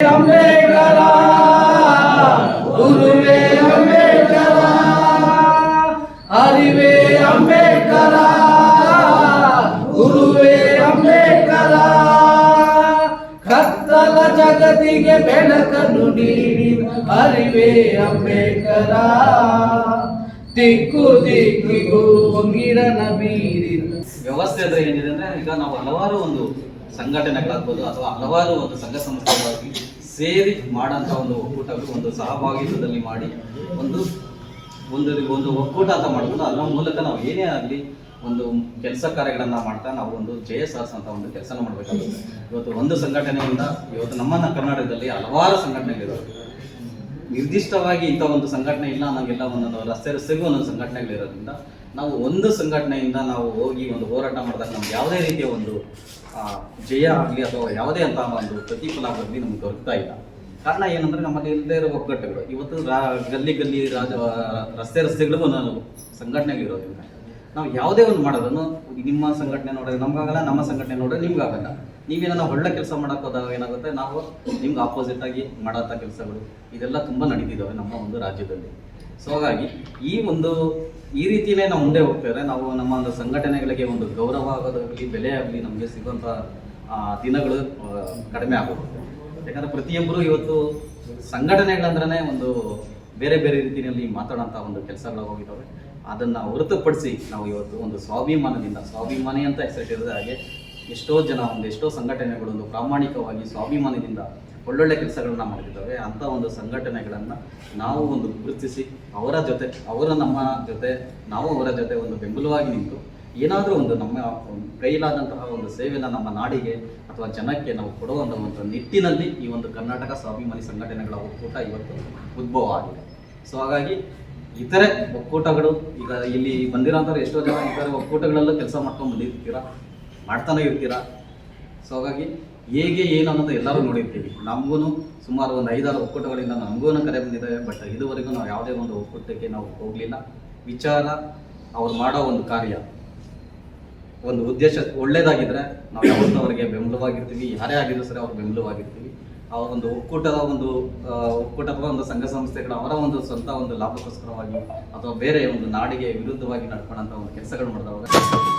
ಅಂಬೇಡ್ಕರ, ಗುರುವೇ ಅಂಬೇಡ್ಕರ, ಅರಿವೇ ಅಂಬೇಡ್ಕರ, ಗುರುವೇ ಅಂಬೇಡ್ಕರ. ಕತ್ತಲ ಜಗತ್ತಿಗೆ ಬೆಳಕನ್ನು ನೀಡಿ ಅರಿವೇ ಅಂಬೇಡ್ಕರ. ದಿಕ್ಕು ದಿಕ್ಕಿಗೂ ಬೀರಿದ ವ್ಯವಸ್ಥೆ ಏನಿದೆ ಅಂದ್ರೆ ಈಗ ನಾವು ಹಲವಾರು ಒಂದು ಸಂಘಟನೆಗಳಾಗ್ಬೋದು ಅಥವಾ ಹಲವಾರು ಒಂದು ಸಂಘ ಸಂಸ್ಥೆಗಳಾಗಿ ಸೇರಿ ಮಾಡೋಂಥ ಒಂದು ಒಕ್ಕೂಟಗಳು ಒಂದು ಸಹಭಾಗಿತ್ವದಲ್ಲಿ ಮಾಡಿ ಒಂದು ಒಂದು ಒಂದು ಒಕ್ಕೂಟ ಅಂತ ಮಾಡ್ಬೋದು. ಅದರ ಮೂಲಕ ನಾವು ಏನೇ ಆಗಲಿ ಒಂದು ಕೆಲಸ ಕಾರ್ಯಗಳನ್ನ ಮಾಡ್ತಾ ನಾವು ಒಂದು ಜಯ ಅಂತ ಒಂದು ಕೆಲಸನ ಮಾಡಬೇಕಾಗುತ್ತೆ. ಇವತ್ತು ಒಂದು ಸಂಘಟನೆಯಿಂದ ಇವತ್ತು ನಮ್ಮ ಕರ್ನಾಟಕದಲ್ಲಿ ಹಲವಾರು ಸಂಘಟನೆಗಳಿದಾವೆ. ನಿರ್ದಿಷ್ಟವಾಗಿ ಇಂಥ ಒಂದು ಸಂಘಟನೆ ಇಲ್ಲ ನಮಗೆಲ್ಲ ಒಂದೊಂದು ರಸ್ತೆ, ರಸ್ತೆಗೂ ಒಂದೊಂದು ಸಂಘಟನೆಗಳಿರೋದ್ರಿಂದ ನಾವು ಒಂದು ಸಂಘಟನೆಯಿಂದ ನಾವು ಹೋಗಿ ಒಂದು ಹೋರಾಟ ಮಾಡಿದಾಗ ನಮ್ಗೆ ಯಾವುದೇ ರೀತಿಯ ಒಂದು ಜಯ ಆಗಲಿ ಅಥವಾ ಯಾವುದೇ ಅಂತ ಒಂದು ಪ್ರತಿಫಲ ಆಗಲಿ ನಮ್ಗೆ ದೊರಕ್ತಾ ಇಲ್ಲ. ಕಾರಣ ಏನಂದ್ರೆ ನಮ್ಮಲ್ಲಿ ಇಲ್ಲದೇ ಇರೋ ಒಗ್ಗಟ್ಟುಗಳು. ಇವತ್ತು ಗಲ್ಲಿ ಗಲ್ಲಿ ರಾಜ, ರಸ್ತೆ ರಸ್ತೆಗಳಿಗೂ ಒಂದೊಂದು ಸಂಘಟನೆಗಳಿರೋದ್ರಿಂದ ನಾವು ಯಾವುದೇ ಒಂದು ಮಾಡೋದನ್ನು, ನಿಮ್ಮ ಸಂಘಟನೆ ನೋಡಿದ್ರೆ ನಮ್ಗಾಗಲ್ಲ, ನಮ್ಮ ಸಂಘಟನೆ ನೋಡಿದ್ರೆ ನಿಮ್ಗಾಗಲ್ಲ. ನೀವೇನೋ ಒಳ್ಳೆ ಕೆಲಸ ಮಾಡಕ್ ಹೋದಾಗ ಏನಾಗುತ್ತೆ? ನಾವು ನಿಮ್ಗೆ ಆಪೋಸಿಟ್ ಆಗಿ ಮಾಡೋಂಥ ಕೆಲಸಗಳು, ಇದೆಲ್ಲ ತುಂಬ ನಡೀತಿದ್ದಾವೆ ನಮ್ಮ ಒಂದು ರಾಜ್ಯದಲ್ಲಿ. ಸೊ ಹಾಗಾಗಿ ಈ ಒಂದು, ಈ ರೀತಿಯೇ ನಾವು ಮುಂದೆ ಹೋಗ್ತಾರೆ ನಾವು ನಮ್ಮ ಒಂದು ಸಂಘಟನೆಗಳಿಗೆ ಒಂದು ಗೌರವ ಆಗೋದಾಗಲಿ, ಬೆಲೆ ಆಗಲಿ ನಮಗೆ ಸಿಗುವಂಥ ದಿನಗಳು ಕಡಿಮೆ ಆಗೋಗುತ್ತೆ. ಯಾಕಂದ್ರೆ ಪ್ರತಿಯೊಬ್ಬರು ಇವತ್ತು ಸಂಘಟನೆಗಳಂದ್ರೆ ಒಂದು ಬೇರೆ ಬೇರೆ ರೀತಿಯಲ್ಲಿ ಮಾತಾಡೋಂಥ ಒಂದು ಕೆಲಸಗಳು ಹೋಗಿದ್ದಾವೆ ಅದನ್ನು ಹೊರತುಪಡಿಸಿ ನಾವು ಇವತ್ತು ಒಂದು ಸ್ವಾಭಿಮಾನದಿಂದ, ಸ್ವಾಭಿಮಾನಿ ಅಂತ ಹೆಸರಿಟ್ಟಿರೋದೇ ಹಾಗೆ ಎಷ್ಟೋ ಜನ ಒಂದು ಎಷ್ಟೋ ಸಂಘಟನೆಗಳು ಒಂದು ಪ್ರಾಮಾಣಿಕವಾಗಿ ಸ್ವಾಭಿಮಾನದಿಂದ ಒಳ್ಳೊಳ್ಳೆ ಕೆಲಸಗಳನ್ನ ಮಾಡ್ತಿದ್ದಾವೆ. ಅಂಥ ಒಂದು ಸಂಘಟನೆಗಳನ್ನು ನಾವು ಒಂದು ಗುರುತಿಸಿ ಅವರ ಜೊತೆ, ಅವರ ನಮ್ಮ ಜೊತೆ, ನಾವು ಅವರ ಜೊತೆ ಒಂದು ಬೆಂಬಲವಾಗಿ ನಿಂತು ಏನಾದರೂ ಒಂದು ನಮ್ಮ ಕೈಲಾದಂತಹ ಒಂದು ಸೇವೆನ ನಮ್ಮ ನಾಡಿಗೆ ಅಥವಾ ಜನಕ್ಕೆ ನಾವು ಕೊಡುವಂಥ ಒಂದು ನಿಟ್ಟಿನಲ್ಲಿ ಈ ಒಂದು ಕರ್ನಾಟಕ ಸ್ವಾಭಿಮಾನಿ ಸಂಘಟನೆಗಳ ಒಕ್ಕೂಟ ಇವತ್ತು ಉದ್ಭವ ಆಗಿದೆ. ಸೊ ಹಾಗಾಗಿ ಇತರೆ ಒಕ್ಕೂಟಗಳು ಈಗ ಇಲ್ಲಿ ಬಂದಿರೋಂಥವ್ರು ಎಷ್ಟೋ ಜನ ಇತರೆ ಒಕ್ಕೂಟಗಳಲ್ಲೂ ಕೆಲಸ ಮಾಡ್ಕೊಂಡು ಬಂದಿರ್ತೀರಾ? ಮಾಡ್ತಾನೆ ಇರ್ತೀರಾ? ಸೊ ಹಾಗಾಗಿ ಹೇಗೆ, ಏನು ಅನ್ನೋದು ಎಲ್ಲರೂ ನೋಡಿರ್ತೀವಿ. ನಮಗೂ ಸುಮಾರು ಒಂದು ಐದಾರು ಒಕ್ಕೂಟಗಳಿಂದ ನಮಗೂ ಕರೆ ಬಂದಿದ್ದಾವೆ ಬಟ್ ಇದುವರೆಗೂ ನಾವು ಯಾವುದೇ ಒಂದು ಒಕ್ಕೂಟಕ್ಕೆ ನಾವು ಹೋಗಲಿಲ್ಲ. ವಿಚಾರ ಅವ್ರು ಮಾಡೋ ಒಂದು ಕಾರ್ಯ, ಒಂದು ಉದ್ದೇಶ ಒಳ್ಳೇದಾಗಿದ್ದರೆ ನಾವು ಯಾವತ್ತೂ ಅವರಿಗೆ ಬೆಂಬಲವಾಗಿರ್ತೀವಿ. ಯಾರೇ ಆಗಿದ್ರು ಸರಿ ಅವ್ರು ಬೆಂಬಲವಾಗಿರ್ತೀವಿ. ಅವ್ರ ಒಂದು ಒಕ್ಕೂಟದ ಒಂದು ಒಕ್ಕೂಟ ಅಥವಾ ಒಂದು ಸಂಘ ಸಂಸ್ಥೆಗಳ ಅವರ ಒಂದು ಸ್ವಂತ ಒಂದು ಲಾಭಕ್ಕೋಸ್ಕರವಾಗಿ ಅಥವಾ ಬೇರೆ ಒಂದು ನಾಡಿಗೆ ವಿರುದ್ಧವಾಗಿ ನಡ್ಕೊಳ್ಳೋಂಥ ಒಂದು ಕೆಲಸಗಳು ಮಾಡಿದವಾಗ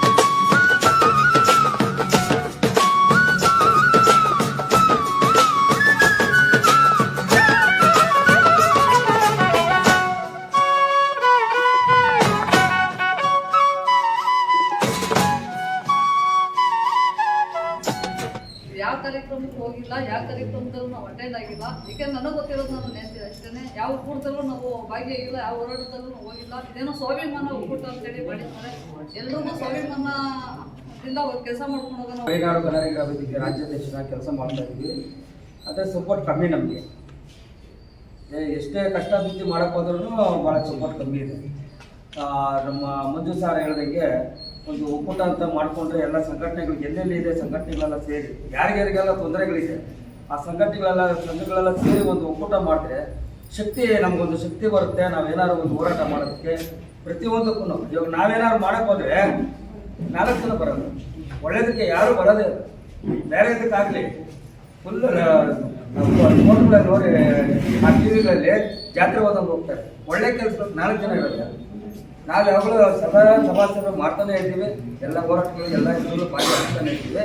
ಅಟೆಂಡ್ ಆಗಿಲ್ಲ. ಯಾಕೆಂದ್ರೆ ನನಗೆ ಗೊತ್ತಿರೋದು ನಾನು ನೆನಪಿದೆ ಅಷ್ಟೇ ಯಾವ ಒಕ್ಕೂಟದಲ್ಲೂ ನಾವು ಭಾಗ್ಯ ಇಲ್ಲ, ಯಾವ ಹೋರಾಟದಲ್ಲೂ ಹೋಗಿಲ್ಲ. ಇದೇನೋ ಸ್ವಾಭಿಮಾನ ಒಕ್ಕೂಟ ಅಂತೇಳಿ ಮಾಡಿದ್ದಾರೆ ಎಲ್ರಿಗೂ ಸ್ವಾಭಿಮಾನ ಕೆಲಸ ಮಾಡ್ಕೊಂಡು ಮಲೆನಾಡು ಕನ್ನಡಿಗರ ಅಭಿವೃದ್ಧಿಗೆ ಕೆಲಸ ಮಾಡ್ತಾ ಇದ್ವಿ ಅದೇ ಸಪೋರ್ಟ್ ಕಮ್ಮಿ ನಮಗೆ. ಎಷ್ಟೇ ಕಷ್ಟ ಬಿದ್ದು ಮಾಡೋಕ್ಕೋದ್ರೂ ಭಾಳ ಸಪೋರ್ಟ್ ಕಮ್ಮಿ ಇದೆ. ನಮ್ಮ ಮಂಜು ಸಾರ್ ಹೇಳ್ದಂಗೆ ಒಂದು ಒಕ್ಕೂಟ ಅಂತ ಮಾಡಿಕೊಂಡ್ರೆ ಎಲ್ಲ ಸಂಘಟನೆಗಳು ಎಲ್ಲೆಲ್ಲಿ ಇದೆ, ಸಂಘಟನೆಗಳೆಲ್ಲ ಸೇರಿ. ಯಾರಿಗ್ಯಾರಿಗೆಲ್ಲ ತೊಂದರೆಗಳಿದೆ? ಆ ಸಂಘಟನೆಗಳೆಲ್ಲ ಸಂಘಗಳೆಲ್ಲ ಸೇರಿ ಒಂದು ಒಕ್ಕೂಟ ಮಾಡಿದ್ರೆ ಶಕ್ತಿ, ನಮಗೊಂದು ಶಕ್ತಿ ಬರುತ್ತೆ, ನಾವೇನಾದ್ರು ಒಂದು ಹೋರಾಟ ಮಾಡೋದಕ್ಕೆ ಪ್ರತಿಯೊಂದಕ್ಕೂ ಇವಾಗ ನಾವೇನಾದ್ರು ಮಾಡಕ್ಕೆ ಹೋದ್ರೆ ನಾಲ್ಕು ಜನ ಬರೋದು. ಒಳ್ಳೇದಕ್ಕೆ ಯಾರು ಬರೋದೇ. ಬೇರೆ ಇದಕ್ಕಾಗಲಿ ಫುಲ್ ಫೋನ್ಗಳಲ್ಲಿ ನೋಡಿ, ಆ ಟಿವಿಗಳಲ್ಲಿ ಜಾತ್ರೆ ಹೋದಂಗೆ ಹೋಗ್ತಾರೆ. ಒಳ್ಳೆ ಕೆಲಸ ನಾಲ್ಕು ಜನ ಇರುತ್ತೆ ನಾವು ಯಾವಾಗಲೂ ಸದಾ ಸಭಾಸಭೆ ಮಾಡ್ತಾನೆ ಇರ್ತೀವಿ ಎಲ್ಲ ಹೋರಾಟಗಳು, ಎಲ್ಲ ಭಾಗಿಯಾಗ್ತಾನೆ ಇರ್ತೀವಿ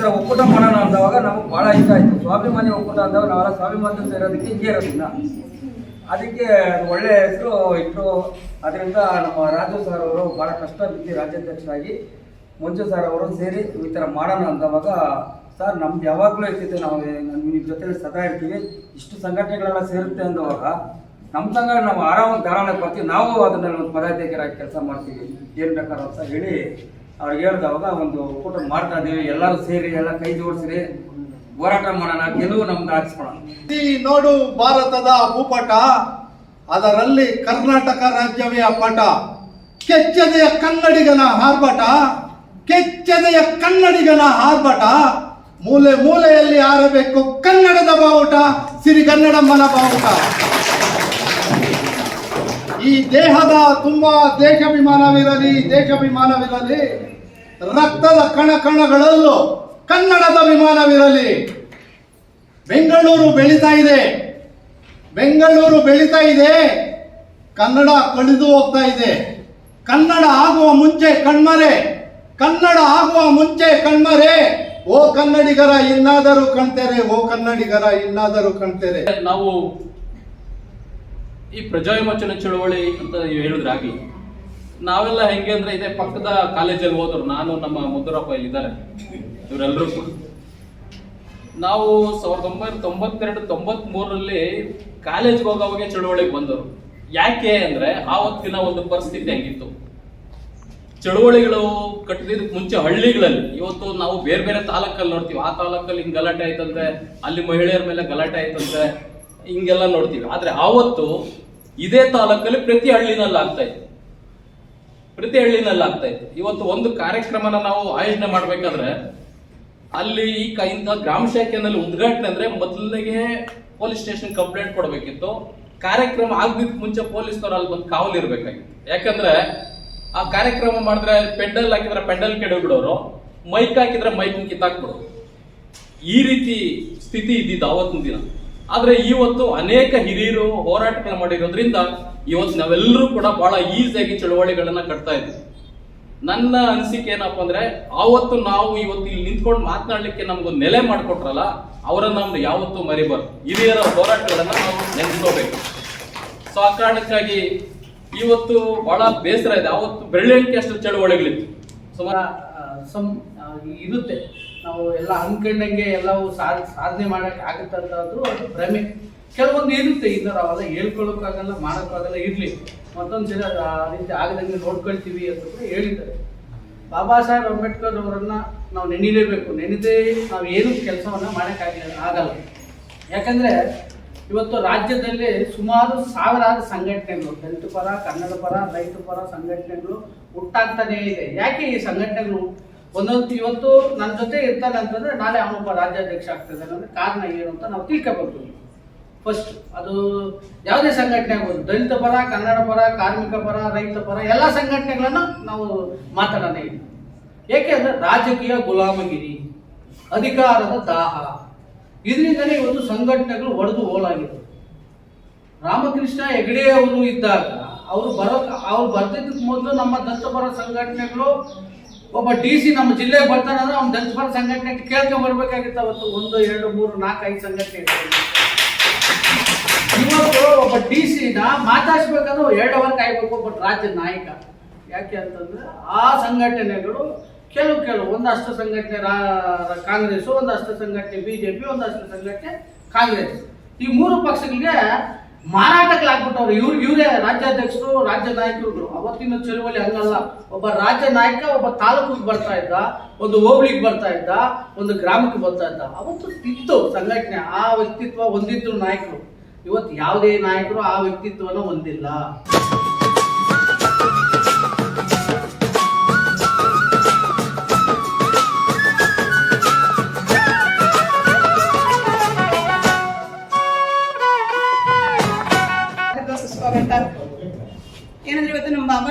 ಥರ ಒಕ್ಕೂಟ ಮಾಡೋಣ ಅಂದವಾಗ ನಮಗೆ ಭಾಳ ಇಷ್ಟ ಆಯಿತು. ಸ್ವಾಭಿಮಾನಿ ಒಕ್ಕೂಟ ಅಂದಾಗ ನಾವೆಲ್ಲ ಸ್ವಾಭಿಮಾನದಿಂದ ಸೇರೋದಕ್ಕೆ ಇರೋದಿಲ್ಲ. ಅದಕ್ಕೆ ಅದು ಒಳ್ಳೆ ಹೆಸರು ಇಟ್ಟರು ಅದರಿಂದ ನಮ್ಮ ರಾಜು ಸರ್ ಅವರು ಭಾಳ ಕಷ್ಟ ಬಿದ್ದು ರಾಜ್ಯಾಧ್ಯಕ್ಷರಾಗಿ ಮಂಜು ಸರ್ ಅವರು ಸೇರಿ ಈ ಥರ ಮಾಡೋಣ ಅಂದವಾಗ ಸರ್ ನಮ್ದು ಯಾವಾಗಲೂ ಇರ್ತಿದ್ದೆ ನಾವು ನಿಮ್ಮ ಜೊತೆ ಸದಾ ಇರ್ತೀವಿ. ಇಷ್ಟು ಸಂಘಟನೆಗಳೆಲ್ಲ ಸೇರುತ್ತೆ ಅಂದವಾಗ ನಮ್ಮ ಸಂಘ ನಾವು ಆರಾಮಾಗಿ ಧಾರಾವಾಹಿಗೆ ಬರ್ತೀವಿ. ನಾವು ಅದನ್ನೆಲ್ಲ ಒಂದು ಪದಾಧಿಕಾರಿಯಾಗಿ ಕೆಲಸ ಮಾಡ್ತೀವಿ. ಏನು ಬೇಕಾದ್ರೂ ಅಂತ ಹೇಳಿ ಅವ್ರಿಗೆ ಹೇಳ್ದವಾಗ ಒಂದು ಊಟ ಮಾಡ್ತಾ ಇದ್ದೀವಿ, ಎಲ್ಲರೂ ಸೇರಿ, ಎಲ್ಲ ಕೈ ಜೋಡಿಸಿರಿ, ಹೋರಾಟ ಮಾಡೋಣ, ಗೆಲುವು ನಮ್ದು ಹಾಕ್ಸ್ಕೊಳ್ಳೋಣ. ಈ ನೋಡು ಭಾರತದ ಭೂಪಟ, ಅದರಲ್ಲಿ ಕರ್ನಾಟಕ ರಾಜ್ಯವೇ ಅಪ್ಪಟ. ಕೆಚ್ಚದೆಯ ಕನ್ನಡಿಗನ ಆರ್ಭಟ ಕೆಚ್ಚದೆಯ ಕನ್ನಡಿಗನ ಆರ್ಭಟ ಮೂಲೆ ಮೂಲೆಯಲ್ಲಿ ಆರಬೇಕು ಕನ್ನಡದ ಬಾವುಟ, ಸಿರಿಗನ್ನಡಮ್ಮನ ಬಾವುಟ. ಈ ದೇಹದ ತುಂಬಾ ದೇಶಾಭಿಮಾನವಿರಲಿ ದೇಶಾಭಿಮಾನವಿರಲಿ, ರಕ್ತದ ಕಣ ಕಣಗಳಲ್ಲೂ ಕನ್ನಡದ ವಿಮಾನವಿರಲಿ ಬೆಂಗಳೂರು ಬೆಳೀತಾ ಇದೆ. ಬೆಂಗಳೂರು ಬೆಳೀತಾ ಇದೆ. ಕನ್ನಡ ಕಳೆದು ಹೋಗ್ತಾ ಇದೆ. ಕನ್ನಡ ಆಗುವ ಮುಂಚೆ ಕಣ್ಮರೆ, ಕನ್ನಡ ಆಗುವ ಮುಂಚೆ ಕಣ್ಮರೆ. ಓ ಕನ್ನಡಿಗರ ಇನ್ನಾದರೂ ಕಣ್ತೇರೆ, ಓ ಕನ್ನಡಿಗರ ಇನ್ನಾದರೂ ಕಣ್ತೇರೆ. ನಾವು ಈ ಪ್ರಜಾವಿಮೋಚನೆ ಚಳವಳಿ ಅಂತ ನೀವು ಹೇಳಿದ್ರಾಗ್ಲಿ ನಾವೆಲ್ಲ ಹೆಂಗೆ ಅಂದ್ರೆ ಇದೇ ಪಕ್ಕದ ಕಾಲೇಜಲ್ಲಿ ಹೋದ್ರು ನಾನು ನಮ್ಮ ಮುದ್ದುರಪ್ಪ ಇಲ್ಲಿದ್ದಾರೆ, ಇವರೆಲ್ಲರೂ ನಾವು ಸಾವಿರದ ಒಂಬೈನೂರ ತೊಂಬತ್ತೆರಡು ತೊಂಬತ್ ಮೂರರಲ್ಲಿ ಕಾಲೇಜ್ಗೆ ಹೋಗೋವಾಗೆ ಚಳುವಳಿಗೆ ಬಂದರು ಯಾಕೆ ಅಂದ್ರೆ ಆವತ್ತಿನ ಒಂದು ಪರಿಸ್ಥಿತಿ ಹೆಂಗಿತ್ತು? ಚಳುವಳಿಗಳು ಕಟ್ಟಿದ್ದಕ್ಕೆ ಮುಂಚೆ ಹಳ್ಳಿಗಳಲ್ಲಿ, ಇವತ್ತು ನಾವು ಬೇರೆ ಬೇರೆ ತಾಲೂಕಲ್ಲಿ ನೋಡ್ತೀವಿ. ಆ ತಾಲೂಕಲ್ಲಿ ಹಿಂಗೆ ಗಲಾಟೆ ಆಯ್ತಂತೆ, ಅಲ್ಲಿ ಮಹಿಳೆಯರ ಮೇಲೆ ಗಲಾಟೆ ಆಯ್ತಂತೆ ಹಿಂಗೆಲ್ಲ ನೋಡ್ತೀವಿ. ಆದರೆ ಆವತ್ತು ಇದೇ ತಾಲೂಕಲ್ಲಿ ಪ್ರತಿ ಹಳ್ಳಿನಲ್ಲಿ ಆಗ್ತಾ ಇತ್ತು ಪ್ರತಿ ಹಳ್ಳಿನಲ್ಲಿ ಆಗ್ತಾ ಇತ್ತು ಇವತ್ತು ಒಂದು ಕಾರ್ಯಕ್ರಮನ ನಾವು ಆಯೋಜನೆ ಮಾಡಬೇಕಾದ್ರೆ ಅಲ್ಲಿ ಈ ಇಂಥ ಗ್ರಾಮ ಶಾಖೆನಲ್ಲಿ ಉದ್ಘಾಟನೆ ಅಂದ್ರೆ ಮೊದಲಿಗೆ ಪೊಲೀಸ್ ಸ್ಟೇಷನ್ ಕಂಪ್ಲೇಂಟ್ ಕೊಡಬೇಕಿತ್ತು. ಕಾರ್ಯಕ್ರಮ ಆಗದಿದ್ದ ಮುಂಚೆ ಪೊಲೀಸ್ನವ್ರು ಅಲ್ಲಿ ಬಂದು ಕಾವಲು ಇರ್ಬೇಕಾಗಿತ್ತು. ಯಾಕಂದ್ರೆ ಆ ಕಾರ್ಯಕ್ರಮ ಮಾಡಿದ್ರೆ ಪೆಂಡಲ್ ಹಾಕಿದ್ರೆ ಪೆಂಡಲ್ ಕೆಡಬಿಡೋರು ಮೈಕ್ ಹಾಕಿದ್ರೆ ಮೈಕ್ ಕಿತ್ತಾಕ್ಬಿಡೋರು. ಈ ರೀತಿ ಸ್ಥಿತಿ ಇದ್ದಿದ್ದು ಆವತ್ತಿನ ದಿನ. ಆದ್ರೆ ಇವತ್ತು ಅನೇಕ ಹಿರಿಯರು ಹೋರಾಟಗಳು ಮಾಡಿರೋದ್ರಿಂದ ಇವತ್ತು ನಾವೆಲ್ಲರೂ ಕೂಡ ಬಹಳ ಈಸಿಯಾಗಿ ಚಳುವಳಿಗಳನ್ನ ಕಟ್ತಾ ಇದ್ದೀವಿ. ನನ್ನ ಅನಿಸಿಕೆ ಏನಪ್ಪ ಅಂದ್ರೆ, ಆವತ್ತು ನಾವು ಇವತ್ತು ಇಲ್ಲಿ ನಿಂತ್ಕೊಂಡು ಮಾತನಾಡ್ಲಿಕ್ಕೆ ನಮ್ಗೊಂದು ನೆಲೆ ಮಾಡಿಕೊಟ್ರಲ್ಲ, ಅವರನ್ನ ನಮ್ದು ಯಾವತ್ತೂ ಮರಿಬಾರ್ದು. ಹಿರಿಯರ ಹೋರಾಟಗಳನ್ನ ನಾವು ನೆನೆಸ್ಕೋಬೇಕು. ಸೊ ಆ ಕಾರಣಕ್ಕಾಗಿ ಇವತ್ತು ಬಹಳ ಬೇಸರ ಇದೆ. ಅವತ್ತು ಬೆರಳೆಣಿಕೆ ಅಷ್ಟು ಚಳುವಳಿಗಳಿತ್ತು. ಸುಮಾರು ಇರುತ್ತೆ. ನಾವು ಎಲ್ಲ ಅನ್ಕೊಂಡಂಗೆ ಎಲ್ಲವೂ ಸಾಧ್, ಸಾಧನೆ ಮಾಡಕ್ಕೆ ಆಗುತ್ತೆ ಅಂತಾದ್ರೂ ಅದು ಭ್ರಮೆ. ಕೆಲವೊಂದು ಇರುತ್ತೆ ಥರ ಅವೆಲ್ಲ ಹೇಳ್ಕೊಳ್ಳೋಕ್ಕಾಗಲ್ಲ ಮಾಡೋಕ್ಕಾಗಲ್ಲ, ಇರಲಿ. ಮತ್ತೊಂದು ದಿನ ಆ ರೀತಿ ಆಗದಂಗೆ ನೋಡ್ಕೊಳ್ತೀವಿ ಅಂತ ಕೂಡ ಹೇಳಿದ್ದಾರೆ. ಬಾಬಾ ಸಾಹೇಬ್ ಅಂಬೇಡ್ಕರ್ ಅವರನ್ನು ನಾವು ನೆನಿಲೇಬೇಕು. ನೆನೆದೇ ನಾವು ಏನು ಕೆಲಸವನ್ನ ಮಾಡೋಕ್ಕಾಗಲ್ಲ ಆಗಲ್ಲ. ಯಾಕಂದ್ರೆ ಇವತ್ತು ರಾಜ್ಯದಲ್ಲಿ ಸುಮಾರು ಸಾವಿರಾರು ಸಂಘಟನೆಗಳು, ದಲಿತ ಪರ, ಕನ್ನಡ ಪರ, ರೈತ ಪರ ಸಂಘಟನೆಗಳು ಹುಟ್ಟಾಗ್ತಾನೇ ಇದೆ. ಯಾಕೆ ಈ ಸಂಘಟನೆಗಳು ಒಂದೊಂದು ಇವತ್ತು ನನ್ನ ಜೊತೆ ಇರ್ತಾನೆ ಅಂತಂದ್ರೆ ನಾಳೆ ಅವನೊಬ್ಬ ರಾಜ್ಯಾಧ್ಯಕ್ಷ ಆಗ್ತದೆ ಅಂದ್ರೆ ಕಾರಣ ಏನು ಅಂತ ನಾವು ತಿಳ್ಕೊಬೇಕು. ಫಸ್ಟ್ ಅದು ಯಾವುದೇ ಸಂಘಟನೆ ಆಗ್ಬೋದು. ದಲಿತ ಪರ, ಕನ್ನಡ ಪರ, ಕಾರ್ಮಿಕ ಪರ, ರೈತ ಪರ, ಎಲ್ಲ ಸಂಘಟನೆಗಳನ್ನು ನಾವು ಮಾತಾಡೋಣ ಇಲ್ಲಿ. ಏಕೆ ಅಂದ್ರೆ ರಾಜಕೀಯ ಗುಲಾಮಗಿರಿ, ಅಧಿಕಾರದ ದಾಹ. ಇದರಿಂದಲೇ ಇವತ್ತು ಸಂಘಟನೆಗಳು ಒಡೆದು ಹೋಲಾಗಿದೆ. ರಾಮಕೃಷ್ಣ ಹೆಗಡೆ ಅವರು ಇದ್ದಾಗ, ಅವರು ಬರೋ, ಅವ್ರು ಬರ್ತಿದ್ದಕ್ಕೆ ಮೊದಲು ನಮ್ಮ ದತ್ತಪರ ಸಂಘಟನೆಗಳು ಒಬ್ಬ ಡಿ ಸಿ ನಮ್ಮ ಜಿಲ್ಲೆಗೆ ಬರ್ತಾನಂದ್ರೆ ಅವ್ನು ದಲಿತ ಸಂಘಟನೆ ಕೇಳ್ಕೊಂಡು ಬರ್ಬೇಕಾಗಿತ್ತು ಅವತ್ತು. ಒಂದು, ಎರಡು, ಮೂರು, ನಾಲ್ಕು, ಐದು ಸಂಘಟನೆ ಇವತ್ತು ಒಬ್ಬ ಡಿ ಸಿನ ಮಾತಾಡ್ಸ್ಬೇಕಂದ್ರೆ ಎರಡು ಅವರ್ ಕಾಯ್ಬೇಕು ಒಬ್ಬ ರಾಜ್ಯ ನಾಯಕ. ಯಾಕೆ ಅಂತಂದ್ರೆ ಆ ಸಂಘಟನೆಗಳು ಕೆಲವು ಕೆಲವು, ಒಂದಷ್ಟು ಸಂಘಟನೆ ರಾ- ಕಾಂಗ್ರೆಸ್ ಒಂದಷ್ಟು ಸಂಘಟನೆ ಬಿಜೆಪಿ, ಒಂದಷ್ಟು ಸಂಘಟನೆ ಕಾಂಗ್ರೆಸ್. ಈ ಮೂರು ಪಕ್ಷಗಳಿಗೆ ಮಾರಾಟಗಳಾಗ್ಬಿಟ್ಟವ್ರು ಇವ್ರು ಇವರೇ ರಾಜ್ಯಾಧ್ಯಕ್ಷರು, ರಾಜ್ಯ ನಾಯಕರು ಅವತ್ತಿನ ಚಳುವಳಿ ಹಂಗಲ್ಲ. ಒಬ್ಬ ರಾಜ್ಯ ನಾಯಕ, ಒಬ್ಬ ತಾಲೂಕಿಗೆ ಬರ್ತಾ ಇದ್ದ, ಒಂದು ಹೋಬಳಿಗೆ ಬರ್ತಾ ಇದ್ದ, ಒಂದು ಗ್ರಾಮಕ್ಕೆ ಬರ್ತಾ ಇದ್ದ. ಅವತ್ತು ಇತ್ತು ಸಂಘಟನೆ, ಆ ವ್ಯಕ್ತಿತ್ವ ಹೊಂದಿದ್ರು ನಾಯಕರು. ಇವತ್ತು ಯಾವುದೇ ನಾಯಕರು ಆ ವ್ಯಕ್ತಿತ್ವನ ಹೊಂದಿಲ್ಲ.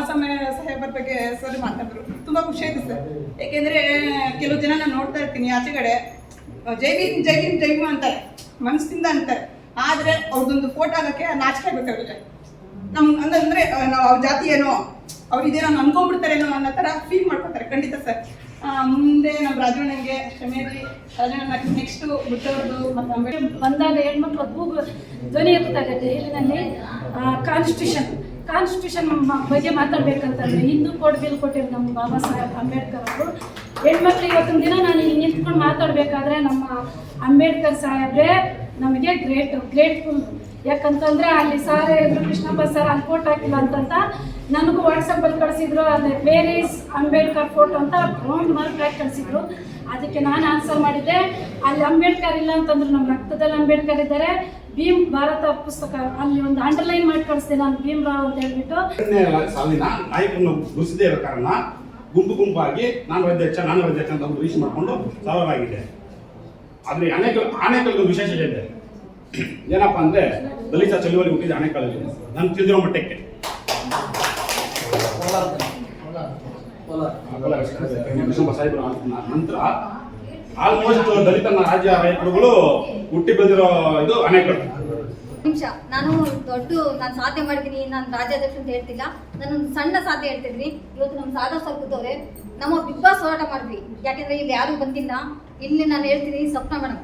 ಬಾಬಾ ಸಾಹೇಬರ ಬಗ್ಗೆ ಸರ್ ಮಾತಾಡಿದ್ರು. ತುಂಬಾ ಖುಷಿ ಆಯ್ತು ಸರ್ ಯಾಕೆಂದ್ರೆ ಕೆಲವು ಜನ ನಾನು ನೋಡ್ತಾ ಇರ್ತೀನಿ ಆಚೆ ಕಡೆ ಜೈ ಭೀಮ್ ಜೈ ಅಂತಾರೆ. ಮನಸ್ಸಿಂದ ಅಂತಾರೆ. ಆದ್ರೆ ಅವ್ರದೊಂದು ಫೋಟೋ ಆಗಕ್ಕೆ ನಾಚಿಕೆ ಆಗ್ಬೇಕು ನಮ್ ಅಂದ್ರೆ ನಾವು ಅವ್ರ ಜಾತಿ ಏನೋ, ಅವ್ರು ಇದೇನೋ ಅನ್ಕೊಂಡ್ಬಿಡ್ತಾರೇನೋ ಅನ್ನೋ ತರ ಫೀಲ್ ಮಾಡ್ಕೊತಾರೆ. ಖಂಡಿತ ಸರ್. ಮುಂದೆ ನಮ್ಮ ರಾಜಣ್ಣನಿಗೆ ಕ್ಷಮೇರಿ ರಾಜಣ್ಣ ನೆಕ್ಸ್ಟ್ ಬಿಟ್ಟವ್ರದ್ದು ಮತ್ತೆ ಬಂದಾಗ ಹೆಣ್ಮಕ್ಳು ಅದ್ಭುತ ಧ್ವನಿ ಎತ್ತಾರೆ ಜೈಲಿನಲ್ಲಿ ಕಾನ್ಸ್ಟಿಟ್ಯೂಷನ್ ಕಾನ್ಸ್ಟಿಟ್ಯೂಷನ್ ಬಗ್ಗೆ ಮಾತಾಡ್ಬೇಕಂತಂದ್ರೆ ಹಿಂದೂ ಕೋಡ್ ಬಿಲ್ ಕೊಟ್ಟಿರೋ ನಮ್ಮ ಬಾಬಾ ಸಾಹೇಬ್ ಅಂಬೇಡ್ಕರ್ ಅವರು. ಹೆಣ್ಮಕ್ಳು ಇವತ್ತಿನ ದಿನ ನಾನು ಇಲ್ಲಿ ನಿಂತ್ಕೊಂಡು ಮಾತಾಡಬೇಕಾದ್ರೆ ನಮ್ಮ ಅಂಬೇಡ್ಕರ್ ಸಾಹೇಬ್ರೆ ನಮಗೆ ಗ್ರೇಟ್ ಗ್ರೇಟ್ಫುಲ್ ಯಾಕಂತಂದ್ರೆ ಅಲ್ಲಿ ಸಾರ್ ಇದ್ರು, ಕೃಷ್ಣಪ್ಪ ಸರ್ ಅಲ್ಲಿ ಫೋಟೋ ಹಾಕಿಲ್ಲ ಅಂತಂತ ನನಗೂ ವಾಟ್ಸಪ್ಪಲ್ಲಿ ಕಳಿಸಿದ್ರು ಅದೇ ವೇರ್ ಈಸ್ ಅಂಬೇಡ್ಕರ್ ಫೋಟೋ ಅಂತ ರೌಂಡ್ ಮಾರ್ಕ್ ಆಗಿ ಕಳಿಸಿದ್ರು. ಅದಕ್ಕೆ ನಾನು ಆನ್ಸರ್ ಮಾಡಿದ್ದೆ. ಅಲ್ಲಿ ಅಂಬೇಡ್ಕರ್ ಇಲ್ಲ ಅಂತಂದ್ರು ನಮ್ಮ ರಕ್ತದಲ್ಲಿ ಅಂಬೇಡ್ಕರ್ ಇದ್ದಾರೆ. ಭೀಮ್ ಭಾರತ ಪುಸ್ತಕ ಅಲ್ಲಿ ಒಂದು ಅಂಡರ್ಲೈನ್ ಮಾಡಿ ಕಳಿಸ್ದೆ ನಾನು ಭೀಮ್ ರಾವ್ ಅಂತ ಹೇಳ್ಬಿಟ್ಟು. ಎರಡನೇ ಸಾಲಿನ ನಾಯಕನ ಗುರುಸದೇ ಇರೋ ಕಾರಣ ಗುಂಪು ಗುಂಪಾಗಿ ನಾನು ಅಧ್ಯಕ್ಷ ನಾನು ಅಧ್ಯಕ್ಷ ಅಂತ ಒಂದು ರೀಚ್ ಮಾಡಿಕೊಂಡು ಸಾವಿರವಾಗಿದೆ ಆದರೆ ಅನೇಕ ಆನೇಕಲ್ಗೆ ವಿಶೇಷತೆ ಇದೆ. ಏನಪ್ಪ ಅಂದ್ರೆ ದಲಿತ ಚಳುವಳಿ ಹುಟ್ಟಿದ ಆನೇಕಲ್ಗೆ ನಾನು ತಿಳಿದಿರೋ ಮಟ್ಟಕ್ಕೆ ನಂತರ ಆಲ್ಮೋಸ್ಟ್ ದಲಿತ ರಾಜ್ಯ ರೈತರುಗಳು ಹುಟ್ಟಿ ಬೆಳೆದಿರೋ ಇದು ಅಣೆಕಟ್ಟು ನಿಮಿಷ, ನಾನು ದೊಡ್ಡ ನಾನು ಸಾಧನೆ ಮಾಡಿದ್ದೀನಿ ನಾನು ರಾಜ್ಯಾಧ್ಯಕ್ಷ ಅಂತ ಹೇಳ್ತಿಲ್ಲ. ನಾನು ಸಣ್ಣ ಸಾಧನೆ ಹೇಳ್ತಿದ್ವಿ ಇವತ್ತು ನಮ್ಮ ಸಾಧಾ ಸ್ವಲ್ಪದವ್ರೆ ನಮ್ಮ ಬಿಗ್ ಬಾಸ್ ಹೋರಾಟ ಮಾಡಿದ್ವಿ ಯಾಕೆಂದ್ರೆ ಇಲ್ಲಿ ಯಾರು ಬಂದಿಲ್ಲ. ಇಲ್ಲಿ ನಾನು ಹೇಳ್ತೀನಿ ಸ್ವಪ್ನ ಮೇಡಮ್.